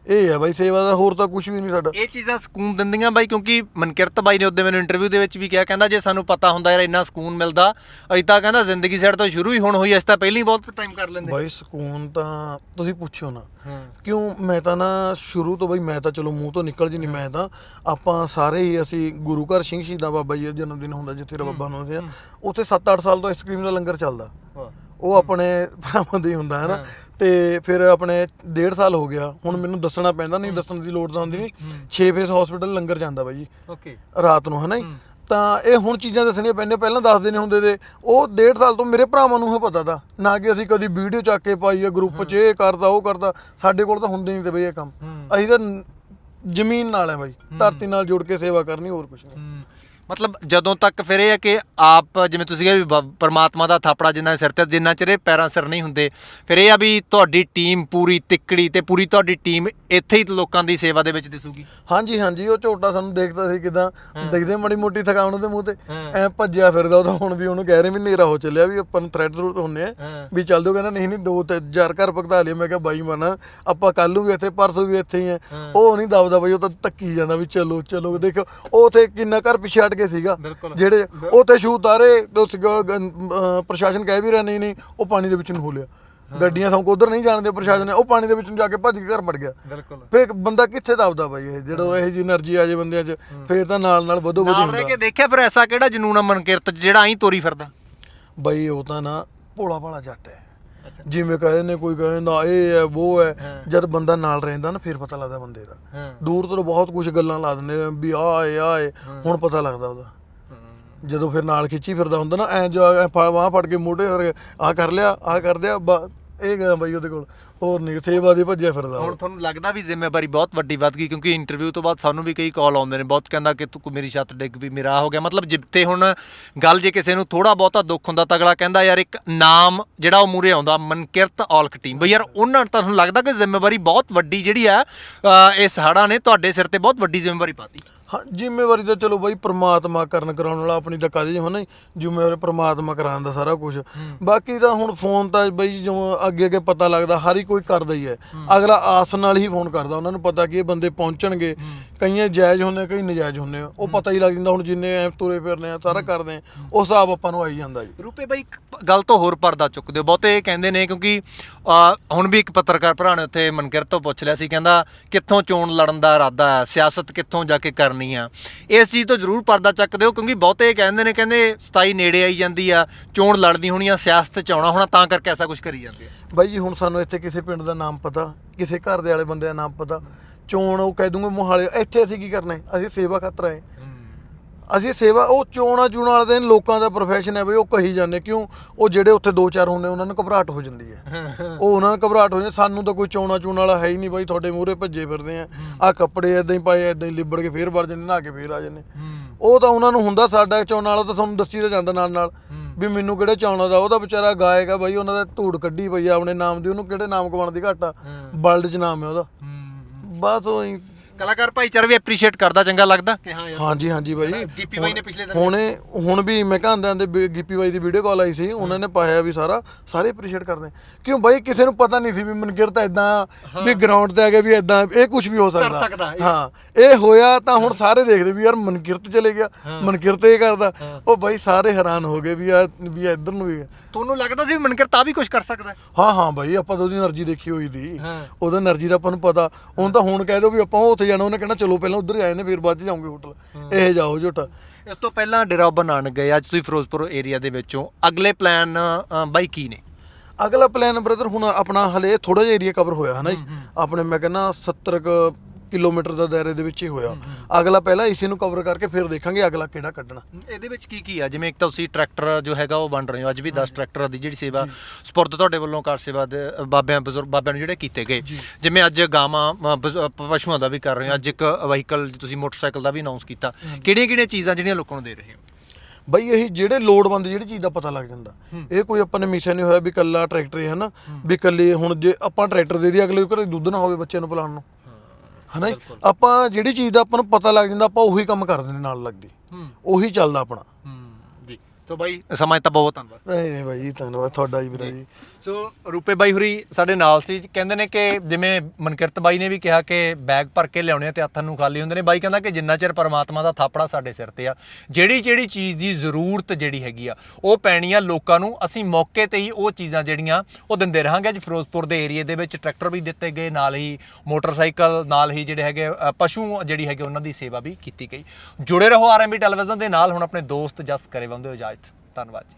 ਇਹ ਹੈ ਬਾਈ ਸੇਵਾ ਦਾ ਹੋਰ ਤਾਂ ਕੁਝ ਵੀ ਨਹੀਂ ਸਾਡਾ। ਇਹ ਚੀਜ਼ਾਂ ਸਕੂਨ ਦਿੰਦੀਆਂ ਬਾਈ ਕਿਉਂਕਿ ਮਨਕਿਰਤ ਬਾਈ ਨੇ ਉਹਦੇ ਮੈਨੂੰ ਇੰਟਰਵਿਊ ਦੇ ਵਿੱਚ ਵੀ ਕਿਹਾ ਕਹਿੰਦਾ ਜੇ ਸਾਨੂੰ ਪਤਾ ਹੁੰਦਾ ਯਾਰ ਇੰਨਾ ਸਕੂਨ ਮਿਲਦਾ ਅਸੀਂ ਤਾਂ ਕਹਿੰਦਾ ਜ਼ਿੰਦਗੀ ਸਾਡ ਤੋਂ ਸ਼ੁਰੂ ਹੀ ਹੁਣ ਹੋਈ ਅਸੀਂ ਤਾਂ ਪਹਿਲਾਂ ਹੀ ਬਹੁਤ ਟਾਈਮ ਕਰ ਲੈਂਦੇ। ਬਾਈ ਸਕੂਨ ਤਾਂ ਤੁਸੀਂ ਪੁੱਛੋ ਨਾ। ਕਿਉਂ? ਮੈਂ ਤਾਂ ਨਾ ਸ਼ੁਰੂ ਤੋਂ ਬਈ ਮੈਂ ਤਾਂ ਚਲੋ ਮੂੰਹ ਤੋਂ ਨਿਕਲ ਜੀ ਨਹੀਂ ਮੈਂ ਤਾਂ ਆਪਾਂ ਸਾਰੇ ਹੀ ਅਸੀਂ ਗੁਰੂ ਘਰ ਸਿੰਘ ਸ਼ਹੀਦਾਂ ਬਾਬਾ ਜੀ ਦਾ ਜਨਮ ਦਿਨ ਹੁੰਦਾ ਜਿੱਥੇ ਰੱਬਾ ਹੁੰਦੇ ਆ। ਉੱਥੇ 7-8 ਸਾਲ ਤੋਂ ਆਈਸਕ੍ਰੀਮ ਦਾ ਲੰਗਰ ਚੱਲਦਾ। ਉਹ ਆਪਣੇ ਭਰਾਵਾਂ ਦਾ ਹੁੰਦਾ ਹੈ ਨਾ? ਤੇ ਫਿਰ ਆਪਣੇ 1.5 ਸਾਲ ਹੋ ਗਿਆ। ਹੁਣ ਮੈਨੂੰ ਦੱਸਣਾ ਪੈਂਦਾ ਨਹੀਂ ਦੱਸਣ ਦੀ ਲੋੜ ਤਾਂ ਹੁੰਦੀ ਨਹੀਂ। 6 ਫੇਸ ਹਸਪੀਟਲ ਲੰਗਰ ਜਾਂਦਾ ਬਾਈ। ਜੀ ਓਕੇ। ਰਾਤ ਨੂੰ ਹਨਾ ਜੀ? ਤਾਂ ਇਹ ਹੁਣ ਚੀਜ਼ਾਂ ਦੱਸਣੀਆਂ ਪੈਂਦੀਆਂ। ਪਹਿਲਾਂ ਦੱਸਦੇ ਨਹੀਂ ਹੁੰਦੇ ਤੇ ਉਹ 1.5 ਸਾਲ ਤੋਂ ਮੇਰੇ ਭਰਾਵਾਂ ਨੂੰ ਇਹ ਪਤਾ ਦਾ ਨਾ ਕਿ ਅਸੀਂ ਕਦੀ ਵੀਡੀਓ ਚੱਕ ਕੇ ਪਾਈ ਆ ਗਰੁੱਪ 'ਚ ਇਹ ਕਰਦਾ ਉਹ ਕਰਦਾ। ਸਾਡੇ ਕੋਲ ਤਾਂ ਹੁੰਦੇ ਨਹੀਂ ਤੇ ਬਈ ਇਹ ਕੰਮ। ਅਸੀਂ ਤਾਂ ਜ਼ਮੀਨ ਨਾਲ ਹੈ ਬਾਈ। ਧਰਤੀ ਨਾਲ ਜੁੜ ਕੇ ਸੇਵਾ ਕਰਨੀ ਹੋਰ ਕੁਝ ਨਹੀਂ। ਮਤਲਬ ਜਦੋਂ ਤੱਕ ਫਿਰ ਇਹ ਹੈ ਕਿ ਆਪ ਜਿਵੇਂ ਤੁਸੀਂ ਕਿਹਾ ਵੀ ਬ- ਪਰਮਾਤਮਾ ਦਾ ਥਾਪੜਾ ਜਿੰਨਾ ਸਿਰ ਤੇ ਜਿੰਨਾ ਚਿਰ ਇਹ ਪੈਰਾਂ ਸਿਰ ਨਹੀਂ ਹੁੰਦੇ ਫਿਰ ਇਹ ਆ ਵੀ ਤੁਹਾਡੀ ਟੀਮ ਪੂਰੀ ਤਿੱਕੜੀ ਤੇ ਪੂਰੀ ਤੁਹਾਡੀ ਟੀਮ ਇੱਥੇ ਹੀ ਲੋਕਾਂ ਦੀ ਸੇਵਾ ਦੇ ਵਿੱਚ ਦਿਸੂਗੀ। ਹਾਂਜੀ ਹਾਂਜੀ ਉਹ ਝੋਟਾ ਸਾਨੂੰ ਦੇਖਦਾ ਸੀ ਕਿਦਾਂ ਦੇਖਦੇ ਮਾੜੀ ਮੋਟੀ ਥਕਾਵਟ ਉਹਦੇ ਮੂੰਹ ਤੇ ਐ ਭੱਜਿਆ ਫਿਰਦਾ ਉਹ ਤਾਂ ਹੁਣ ਵੀ ਉਹਨੂੰ ਕਹਿ ਰਹੇ ਵੀ ਨੇਰਾ ਹੋ ਚੱਲਿਆ ਵੀ ਆਪਾਂ ਨੂੰ ਥ੍ਰੈਡ ਜ਼ਰੂਰ ਹੁੰਨੇ ਆ ਹਾਂ। ਵੀ ਚੱਲ ਦੋ ਕਹਿੰਦਾ ਨਹੀਂ ਨਹੀਂ ਦੋ ਤੇ ਚਾਰ ਘਰ ਭਗਤਾ ਲਿਆ ਮੈਂ ਕਿਹਾ ਬਾਈ ਮਨਾ ਆਪਾਂ ਕੱਲ ਨੂੰ ਵੀ ਇੱਥੇ ਪਰਸੋਂ ਵੀ ਇੱਥੇ ਹੀ ਆ। ਉਹ ਨਹੀਂ ਦਬਦਾ ਬਈ ਉਹ ਤਾਂ ਧੱਕੀ ਜਾਂਦਾ ਵੀ ਚਲੋ ਚਲੋ ਦੇਖੋ ਉਹ ਉੱਥੇ ਕਿੰਨਾ ਘਰ ਪਿੱਛੇ ਹਟ ਕੇ ਸੀਗਾ। ਜਿਹੜੇ ਉੱਥੇ ਸ਼ੂਤਾਰੇ ਪ੍ਰਸ਼ਾਸਨ ਕਹਿ ਵੀ ਰਿਹਾ ਨਹੀਂ ਨਹੀਂ ਉਹ ਪਾਣੀ ਦੇ ਵਿੱਚ ਨੂੰ ਹੋ। ਲਿਆ ਗੱਡੀਆਂ ਸਭ ਉਧਰ ਨਹੀਂ ਜਾਣਦੇ ਪ੍ਰਸ਼ਾਸਨ ਨੇ ਉਹ ਪਾਣੀ ਦੇ ਵਿੱਚੋਂ ਜਾ ਕੇ ਭੱਜ ਕੇ ਘਰ ਮੜ ਗਿਆ। ਬਿਲਕੁਲ। ਫੇਰ ਬੰਦਾ ਕਿੱਥੇ ਦੱਬਦਾ ਬਾਈ ਇਹ? ਜਦੋਂ ਇਹ ਜੀ એનર્ਜੀ ਆ ਜੇ ਬੰਦਿਆਂ 'ਚ ਫੇਰ ਤਾਂ ਨਾਲ ਨਾਲ ਵਧੋ ਵਧੀ ਨਾਲ ਰਹਿ ਕੇ ਦੇਖਿਆ ਫਿਰ ਐਸਾ ਕਿਹੜਾ ਜਨੂਨ ਮਨਕਿਰਤ ਜਿਹੜਾ ਐਂ ਤੋਰੀ ਫਿਰਦਾ? ਬਾਈ ਉਹ ਤਾਂ ਨਾ ਭੋਲਾ ਭਾਲਾ ਜੱਟ ਹੈ। ਜਿਵੇਂ ਕਹਿੰਦੇ ਨੇ ਕੋਈ ਕਹਿੰਦਾ ਇਹ ਹੈ ਉਹ ਹੈ ਜਦ ਬੰਦਾ ਨਾਲ ਰਹਿੰਦਾ ਨਾ ਫੇਰ ਪਤਾ ਲੱਗਦਾ ਬੰਦੇ ਦਾ। ਦੂਰ ਤੋਂ ਬਹੁਤ ਕੁਝ ਗੱਲਾਂ ਲਾ ਦਿੰਦੇ ਨੇ ਵੀ ਆਹ ਏ ਏ ਹੁਣ ਪਤਾ ਲੱਗਦਾ ਉਹਦਾ। ਜਦੋਂ ਫਿਰ ਨਾਲ ਖਿੱਚੀ ਫਿਰਦਾ ਹੁੰਦਾ ਨਾ ਐ ਜੋ ਬਾਹ ਫੜ ਕੇ ਮੋਢੇ ਆ ਕਰ ਲਿਆ ਆ ਕਰ ਦਿਆ ਇਹ ਗਿਆ ਬਾਈ ਉਹਦੇ ਕੋਲ ਹੋਰ ਨਹੀਂ ਸੇਵਾ ਦੀ ਭੱਜਿਆ ਫਿਰਦਾ ਹੁਣ ਤੁਹਾਨੂੰ ਲੱਗਦਾ ਵੀ ਜ਼ਿੰਮੇਵਾਰੀ ਬਹੁਤ ਵੱਡੀ ਵੱਧ ਗਈ ਕਿਉਂਕਿ ਇੰਟਰਵਿਊ ਤੋਂ ਬਾਅਦ ਸਾਨੂੰ ਵੀ ਕਈ ਕਾਲ ਆਉਂਦੇ ਨੇ ਬਹੁਤ ਕਹਿੰਦਾ ਕਿ ਤੂੰ ਮੇਰੀ ਛੱਤ ਡਿੱਗ ਵੀ ਮੇਰਾ ਆਹ ਹੋ ਗਿਆ। ਮਤਲਬ ਜਿੱਤੇ ਹੁਣ ਗੱਲ ਜੇ ਕਿਸੇ ਨੂੰ ਥੋੜਾ ਬਹੁਤਾ ਦੁੱਖ ਹੁੰਦਾ ਤਾਂ ਅਗਲਾ ਕਹਿੰਦਾ ਯਾਰ ਇੱਕ ਨਾਮ ਜਿਹੜਾ ਉਹ ਮੂਰੇ ਆਉਂਦਾ ਮਨਕਿਰਤ ਔਲਕ ਟੀਮ ਬਈ ਯਾਰ ਉਹਨਾਂ ਨੂੰ ਤੁਹਾਨੂੰ ਲੱਗਦਾ ਕਿ ਜ਼ਿੰਮੇਵਾਰੀ ਬਹੁਤ ਵੱਡੀ ਜਿਹੜੀ ਆ ਅ, ਇਸ ਹੜ੍ਹਾਂ ਨੇ ਤੁਹਾਡੇ ਸਿਰ ਤੇ ਬਹੁਤ ਵੱਡੀ ਜ਼ਿੰਮੇਵਾਰੀ ਪਾਤੀ। ਹਾਂ ਜ਼ਿੰਮੇਵਾਰੀ ਤਾਂ ਚਲੋ ਬਾਈ ਪ੍ਰਮਾਤਮਾ ਕਰਨ ਕਰਾਉਣ ਵਾਲਾ ਆਪਣੀ ਤਾਂ ਕਾਹਦੀ ਹੋਣਾ ਜ਼ਿੰਮੇਵਾਰੀ ਪ੍ਰਮਾਤਮਾ ਕਰਾਉਣ ਦਾ ਸਾਰਾ ਕੁਝ ਬਾਕੀ ਤਾਂ ਹੁਣ ਫੋਨ ਤਾਂ ਬਾਈ ਜਿਵੇਂ ਅੱਗੇ ਅੱਗੇ ਪਤਾ ਲੱਗਦਾ ਹਰ ਹੀ ਕੋਈ ਕਰਦਾ ਹੀ ਹੈ। ਅਗਲਾ ਆਸ ਨਾਲ ਹੀ ਫੋਨ ਕਰਦਾ ਉਹਨਾਂ ਨੂੰ ਪਤਾ ਕਿ ਇਹ ਬੰਦੇ ਪਹੁੰਚਣਗੇ। ਕਈਆਂ ਜਾਇਜ਼ ਹੁੰਦੇ ਕਈ ਨਜਾਇਜ਼ ਹੁੰਦੇ ਆ। ਉਹ ਪਤਾ ਹੀ ਲੱਗ ਜਾਂਦਾ ਹੁਣ ਜਿੰਨੇ ਐ ਤੁਰੇ ਫਿਰਨੇ ਆ ਸਾਰਾ ਕਰਦੇ ਆ। ਉਸ ਹਿਸਾਬ ਆਪਾਂ ਨੂੰ ਆਈ ਜਾਂਦਾ ਜੀ। ਰੂਪੇ ਬਾਈ ਗੱਲ ਤੋਂ ਹੋਰ ਪਰਦਾ ਚੁੱਕਦੇ ਹੋ ਬਹੁਤੇ ਇਹ ਕਹਿੰਦੇ ਨੇ ਕਿਉਂਕਿ ਹੁਣ ਵੀ ਇੱਕ ਪੱਤਰਕਾਰ ਭਰਾ ਨੇ ਉੱਥੇ ਮਨਕਿਰਤ ਤੋਂ ਪੁੱਛ ਲਿਆ ਸੀ ਕਹਿੰਦਾ ਕਿੱਥੋਂ ਚੋਣ ਲੜਨ ਦਾ ਇਰਾਦਾ ਹੈ? ਸਿਆਸਤ ਕਿੱਥੋਂ ਜਾ ਕੇ ਕਰਨੀ ਆ। ਇਸ ਚੀਜ਼ ਤੋਂ ਜ਼ਰੂਰ ਪਰਦਾ ਚੱਕਦੇ ਹੋ ਕਿਉਂਕਿ ਬਹੁਤੇ ਕਹਿੰਦੇ ਨੇ, ਕਹਿੰਦੇ 27 ਨੇੜੇ ਆਈ ਜਾਂਦੀ ਆ, ਚੋਣ ਲੜਨੀ ਹੋਣੀ ਆ, ਸਿਆਸਤ ਚ ਆਉਣਾ ਹੋਣਾ, ਤਾਂ ਕਰਕੇ ਐਸਾ ਕੁਝ ਕਰੀ ਜਾਂਦੇ ਆ। ਬਾਈ ਜੀ, ਹੁਣ ਸਾਨੂੰ ਇੱਥੇ ਕਿਸੇ ਪਿੰਡ ਦਾ ਨਾਮ ਪਤਾ, ਕਿਸੇ ਘਰ ਦੇ ਵਾਲੇ ਬੰਦੇ ਦਾ ਨਾਮ ਪਤਾ। ਚੋਣ ਉਹ ਕਹਿ ਦੂੰਗੇ ਮੋਹਾਲੀ, ਇੱਥੇ ਅਸੀਂ ਕੀ ਕਰਨਾ ਹੈ? ਅਸੀਂ ਸੇਵਾ ਖਾਤਰ ਆਏ। ਅਸੀਂ ਸੇਵਾ ਉਹ ਚੋਣਾ ਚੂਣਾ ਵਾਲੇ ਦਿਨ ਲੋਕਾਂ ਦਾ profession ਹੈ ਬਈ ਉਹ ਕਹੀ ਜਾਂਦੇ ਕਿਉਂ? ਉਹ ਜਿਹੜੇ ਉੱਥੇ ਦੋ ਚਾਰ ਹੁੰਦੇ ਉਹਨਾਂ ਨੂੰ ਘਬਰਾਹਟ ਹੋ ਜਾਂਦੀ ਹੈ। <laughs> ਉਹ ਉਹਨਾਂ ਨੂੰ ਘਬਰਾਹਟ ਹੋ ਜਾਂਦੀ ਸਾਨੂੰ ਤਾਂ ਕੋਈ ਚੋਣਾ ਚੂਣਾ ਵਾਲਾ ਹੈ ਹੀ ਨਹੀਂ ਬਾਈ ਤੁਹਾਡੇ ਮੂਹਰੇ ਭੱਜੇ ਫਿਰਦੇ ਆ। ਆ ਕੱਪੜੇ ਇਦਾਂ ਹੀ ਪਾਏ ਇਦਾਂ ਹੀ ਲਿਬੜ ਕੇ ਫੇਰ ਵੜ ਜਾਂਦੇ ਨਹਾ ਕੇ ਫੇਰ ਆ ਜਾਂਦੇ। ਉਹ ਤਾਂ ਉਹਨਾਂ ਨੂੰ ਹੁੰਦਾ ਸਾਡਾ ਚੋਣਾ ਵਾਲਾ ਤਾਂ ਤੁਹਾਨੂੰ ਦੱਸੀ ਤਾਂ ਜਾਂਦਾ ਨਾਲ ਨਾਲ ਵੀ ਮੈਨੂੰ ਕਿਹੜੇ ਚਾਉਣਾ ਦਾ ਉਹਦਾ ਵਿਚਾਰਾ ਗਾਇਕ ਆ ਬਾਈ ਉਹਨਾਂ ਦਾ ਧੂੜ ਕੱਢੀ ਪਈ ਆ ਆਪਣੇ ਨਾਮ ਦੀ ਉਹਨੂੰ ਕਿਹੜੇ ਨਾਮ ਕਮਾਉਣ ਦੀ ਘਾਟ ਆ? ਵਰਲਡ 'ਚ ਨਾਮ ਹੈ ਉਹਦਾ। ਬਸ ਉਹੀ ਕਲਾਕਾਰ ਭਾਈਚਾਰਾ ਵੀ ਐਪਰੀਸ਼ੀਏਟ ਕਰਦਾ ਚੰਗਾ ਲੱਗਦਾ? ਕਿ ਹਾਂ ਯਾਰ। ਹਾਂਜੀ ਹਾਂਜੀ ਬਾਈ। ਗੀਪੀ ਬਾਈ ਨੇ ਪਿਛਲੇ ਦਿਨ ਹੁਣੇ ਹੁਣ ਵੀ ਮੈਂ ਕਹਿੰਦਾ ਦੇ ਗੀਪੀ ਬਾਈ ਦੀ ਵੀਡੀਓ ਕਾਲ ਆਈ ਸੀ ਉਹਨਾਂ ਨੇ ਪਾਇਆ ਵੀ ਸਾਰਾ ਸਾਰੇ ਐਪਰੀਸ਼ੀਏਟ ਕਰਦੇ। ਕਿਉਂ ਬਾਈ ਕਿਸੇ ਨੂੰ ਪਤਾ ਨਹੀਂ ਸੀ ਵੀ ਮਨਕਿਰ ਤਾਂ ਇਦਾਂ ਵੀ ਗਰਾਊਂਡ ਤੇ ਆ ਕੇ ਵੀ ਇਦਾਂ ਇਹ ਕੁਝ ਵੀ ਹੋ ਸਕਦਾ। ਹਾਂ ਇਹ ਹੋਇਆ ਤਾਂ ਹੁਣ ਸਾਰੇ ਦੇਖਦੇ ਵੀ ਯਾਰ ਮਨਕਿਰਤ ਚਲੇ ਗਿਆ ਮਨਕਿਰਤ ਇਹ ਕਰਦਾ। ਉਹ ਬਾਈ ਸਾਰੇ ਹੈਰਾਨ ਹੋ ਗਏ ਵੀ ਆ ਵੀ ਇੱਧਰ ਨੂੰ ਵੀ ਤੁਹਾਨੂੰ ਲੱਗਦਾ ਸੀ ਮਨਕਿਰਤ ਆ ਵੀ ਕੁਝ ਕਰ ਸਕਦਾ? ਹਾਂ ਹਾਂ ਬਾਈ ਆਪਾਂ ਤਾਂ ਉਹਦੀ એનર્ਜੀ ਦੇਖੀ ਹੋਈ ਸੀ ਉਹਦਾ એનર્ਜੀ ਦਾ ਆਪਾਂ ਨੂੰ ਪਤਾ। ਹੁਣ ਤਾਂ ਹੁਣ ਕਹਿ ਦੋ ਵੀ ਆਪਾਂ ਉਹ ਜਾਣਾ ਉਹਨੇ ਕਹਿਣਾ ਚਲੋ ਪਹਿਲਾਂ ਉੱਧਰ ਆਏ ਨੇ ਫਿਰ ਬਾਅਦ ਚ ਜਾਵਾਂਗੇ ਹੋਟਲ। ਇਹ ਜਾਓ ਝੋਟਾ ਇਸ ਤੋਂ ਪਹਿਲਾਂ ਡੇਰਾ ਬਣਾਉਣ ਗਏ ਅੱਜ ਤੁਸੀਂ ਫਿਰੋਜ਼ਪੁਰ ਏਰੀਆ ਦੇ ਵਿੱਚੋਂ। ਅਗਲੇ ਪਲਾਨ ਬਾਈ ਕੀ ਨੇ? ਅਗਲਾ ਪਲਾਨ ਬ੍ਰਦਰ ਹੁਣ ਆਪਣਾ ਹਲੇ ਥੋੜਾ ਜਿਹਾ ਏਰੀਆ ਕਵਰ ਹੋਇਆ ਹਨਾ ਜੀ? ਆਪਣੇ ਮੈਂ ਕਹਿੰਦਾ 70 ਕੁ ਕਿਲੋਮੀਟਰ ਦਾ ਦਾਇਰੇ ਦੇ ਵਿੱਚ ਹੀ ਹੋਇਆ। ਅਗਲਾ ਪਹਿਲਾਂ ਇਸੇ ਨੂੰ ਕਵਰ ਕਰਕੇ ਫਿਰ ਦੇਖਾਂਗੇ ਅਗਲਾ ਕਿਹੜਾ ਕੱਢਣਾ। ਇਹਦੇ ਵਿੱਚ ਕੀ ਕੀ ਆ? ਜਿਵੇਂ ਇੱਕ ਤਾਂ ਤੁਸੀਂ ਟਰੈਕਟਰ ਜੋ ਹੈਗਾ ਉਹ ਵੰਡ ਰਹੇ ਹੋ। ਅੱਜ ਵੀ 10 ਟਰੈਕਟਰਾਂ ਦੀ ਜਿਹੜੀ ਸੇਵਾ ਸਪੁਰਦ ਤੁਹਾਡੇ ਵੱਲੋਂ ਕਾਰ ਸੇਵਾ ਦੇ ਬਾਬਿਆਂ ਬਜ਼ੁਰਗ ਬਾਬਿਆਂ ਨੂੰ ਜਿਹੜੇ ਕੀਤੇ ਗਏ। ਜਿਵੇਂ ਅੱਜ ਗਾਵਾਂ ਪਸ਼ੂਆਂ ਦਾ ਵੀ ਕਰ ਰਹੇ ਹੋ। ਅੱਜ ਇੱਕ ਵਹੀਕਲ ਤੁਸੀਂ ਮੋਟਰਸਾਈਕਲ ਦਾ ਵੀ ਅਨਾਉਂਸ ਕੀਤਾ। ਕਿਹੜੀਆਂ ਕਿਹੜੀਆਂ ਚੀਜ਼ਾਂ ਜਿਹੜੀਆਂ ਲੋਕਾਂ ਨੂੰ ਦੇ ਰਹੇ ਹੋ? ਬਈ ਇਹ ਜਿਹੜੇ ਲੋੜਵੰਦ ਜਿਹੜੀ ਚੀਜ਼ ਦਾ ਪਤਾ ਲੱਗ ਜਾਂਦਾ। ਇਹ ਕੋਈ ਆਪਾਂ ਨੇ ਮਿਸ਼ਨ ਨਹੀਂ ਹੋਇਆ ਵੀ ਕੱਲਾ ਟਰੈਕਟਰ ਹੀ ਹੈ ਨਾ। ਵੀ ਕੱਲੇ ਹੁਣ ਜੇ ਆਪਾਂ ਟਰੈਕਟਰ ਦੇ ਦੀ ਅਗਲੇ ਘਰੇ ਦੁੱਧ ਨਾ ਹੋਵੇ ਬੱਚਿਆਂ ਨੂੰ ਪਿਲਾਉਣ ਨੂੰ। ਹਨਾ ਜੀ? ਆਪਾਂ ਜਿਹੜੀ ਚੀਜ਼ ਦਾ ਆਪਾਂ ਨੂੰ ਪਤਾ ਲੱਗ ਜਾਂਦਾ ਆਪਾਂ ਉਹੀ ਕੰਮ ਕਰ ਦਿੰਦੇ ਨਾਲ ਲੱਗਦੀ। ਉਹੀ ਚੱਲਦਾ ਆਪਣਾ। ਤੋਂ ਬਾਈ ਸਮਾਂ ਤਾਂ ਬਹੁਤ ਧੰਨਵਾਦ। ਨਹੀਂ ਨਹੀਂ ਬਾਈ ਧੰਨਵਾਦ ਤੁਹਾਡਾ ਜੀ ਵੀਰਾ ਜੀ। ਸੋ ਰੂਪੇ ਬਾਈ ਹੁਰੀ ਸਾਡੇ ਨਾਲ ਸੀ ਕਹਿੰਦੇ ਨੇ ਕਿ ਜਿਵੇਂ ਮਨਕਿਰਤ ਬਾਈ ਨੇ ਵੀ ਕਿਹਾ ਕਿ ਬੈਗ ਭਰ ਕੇ ਲਿਆਉਣੇ ਆ ਤੇ ਹੱਥਾਂ ਨੂੰ ਖਾਲੀ ਹੁੰਦੇ ਨੇ ਬਾਈ ਕਹਿੰਦਾ ਕਿ ਜਿੰਨਾ ਚਿਰ ਪਰਮਾਤਮਾ ਦਾ ਥਾਪੜਾ ਸਾਡੇ ਸਿਰ ਤੇ ਆ ਜਿਹੜੀ ਜਿਹੜੀ ਚੀਜ਼ ਦੀ ਜ਼ਰੂਰਤ ਜਿਹੜੀ ਹੈਗੀ ਆ ਉਹ ਪੈਣੀ ਆ ਲੋਕਾਂ ਨੂੰ ਅਸੀਂ ਮੌਕੇ ਤੇ ਹੀ ਉਹ ਚੀਜ਼ਾਂ ਜਿਹੜੀਆਂ ਉਹ ਦਿੰਦੇ ਰਹਾਂਗੇ। ਅੱਜ ਫਿਰੋਜ਼ਪੁਰ ਦੇ ਏਰੀਏ ਦੇ ਵਿੱਚ ਟਰੈਕਟਰ ਵੀ ਦਿੱਤੇ ਗਏ ਨਾਲ ਹੀ ਮੋਟਰਸਾਈਕਲ ਨਾਲ ਹੀ ਜਿਹੜੇ ਹੈਗੇ ਪਸ਼ੂ ਜਿਹੜੀ ਹੈਗੇ ਉਹਨਾਂ ਦੀ ਸੇਵਾ ਵੀ ਕੀਤੀ ਗਈ। ਜੁੜੇ ਰਹੋ ਆਰਐਮਬੀ ਟੈਲੀਵਿਜ਼ਨ ਦੇ ਨਾਲ ਹੁਣ ਆਪਣੇ ਦੋਸਤ ਜਸ ਕਰੇ ਬੰਦੇ ਇਜਾਜ਼ਤ ਧੰਨਵਾਦ ਜੀ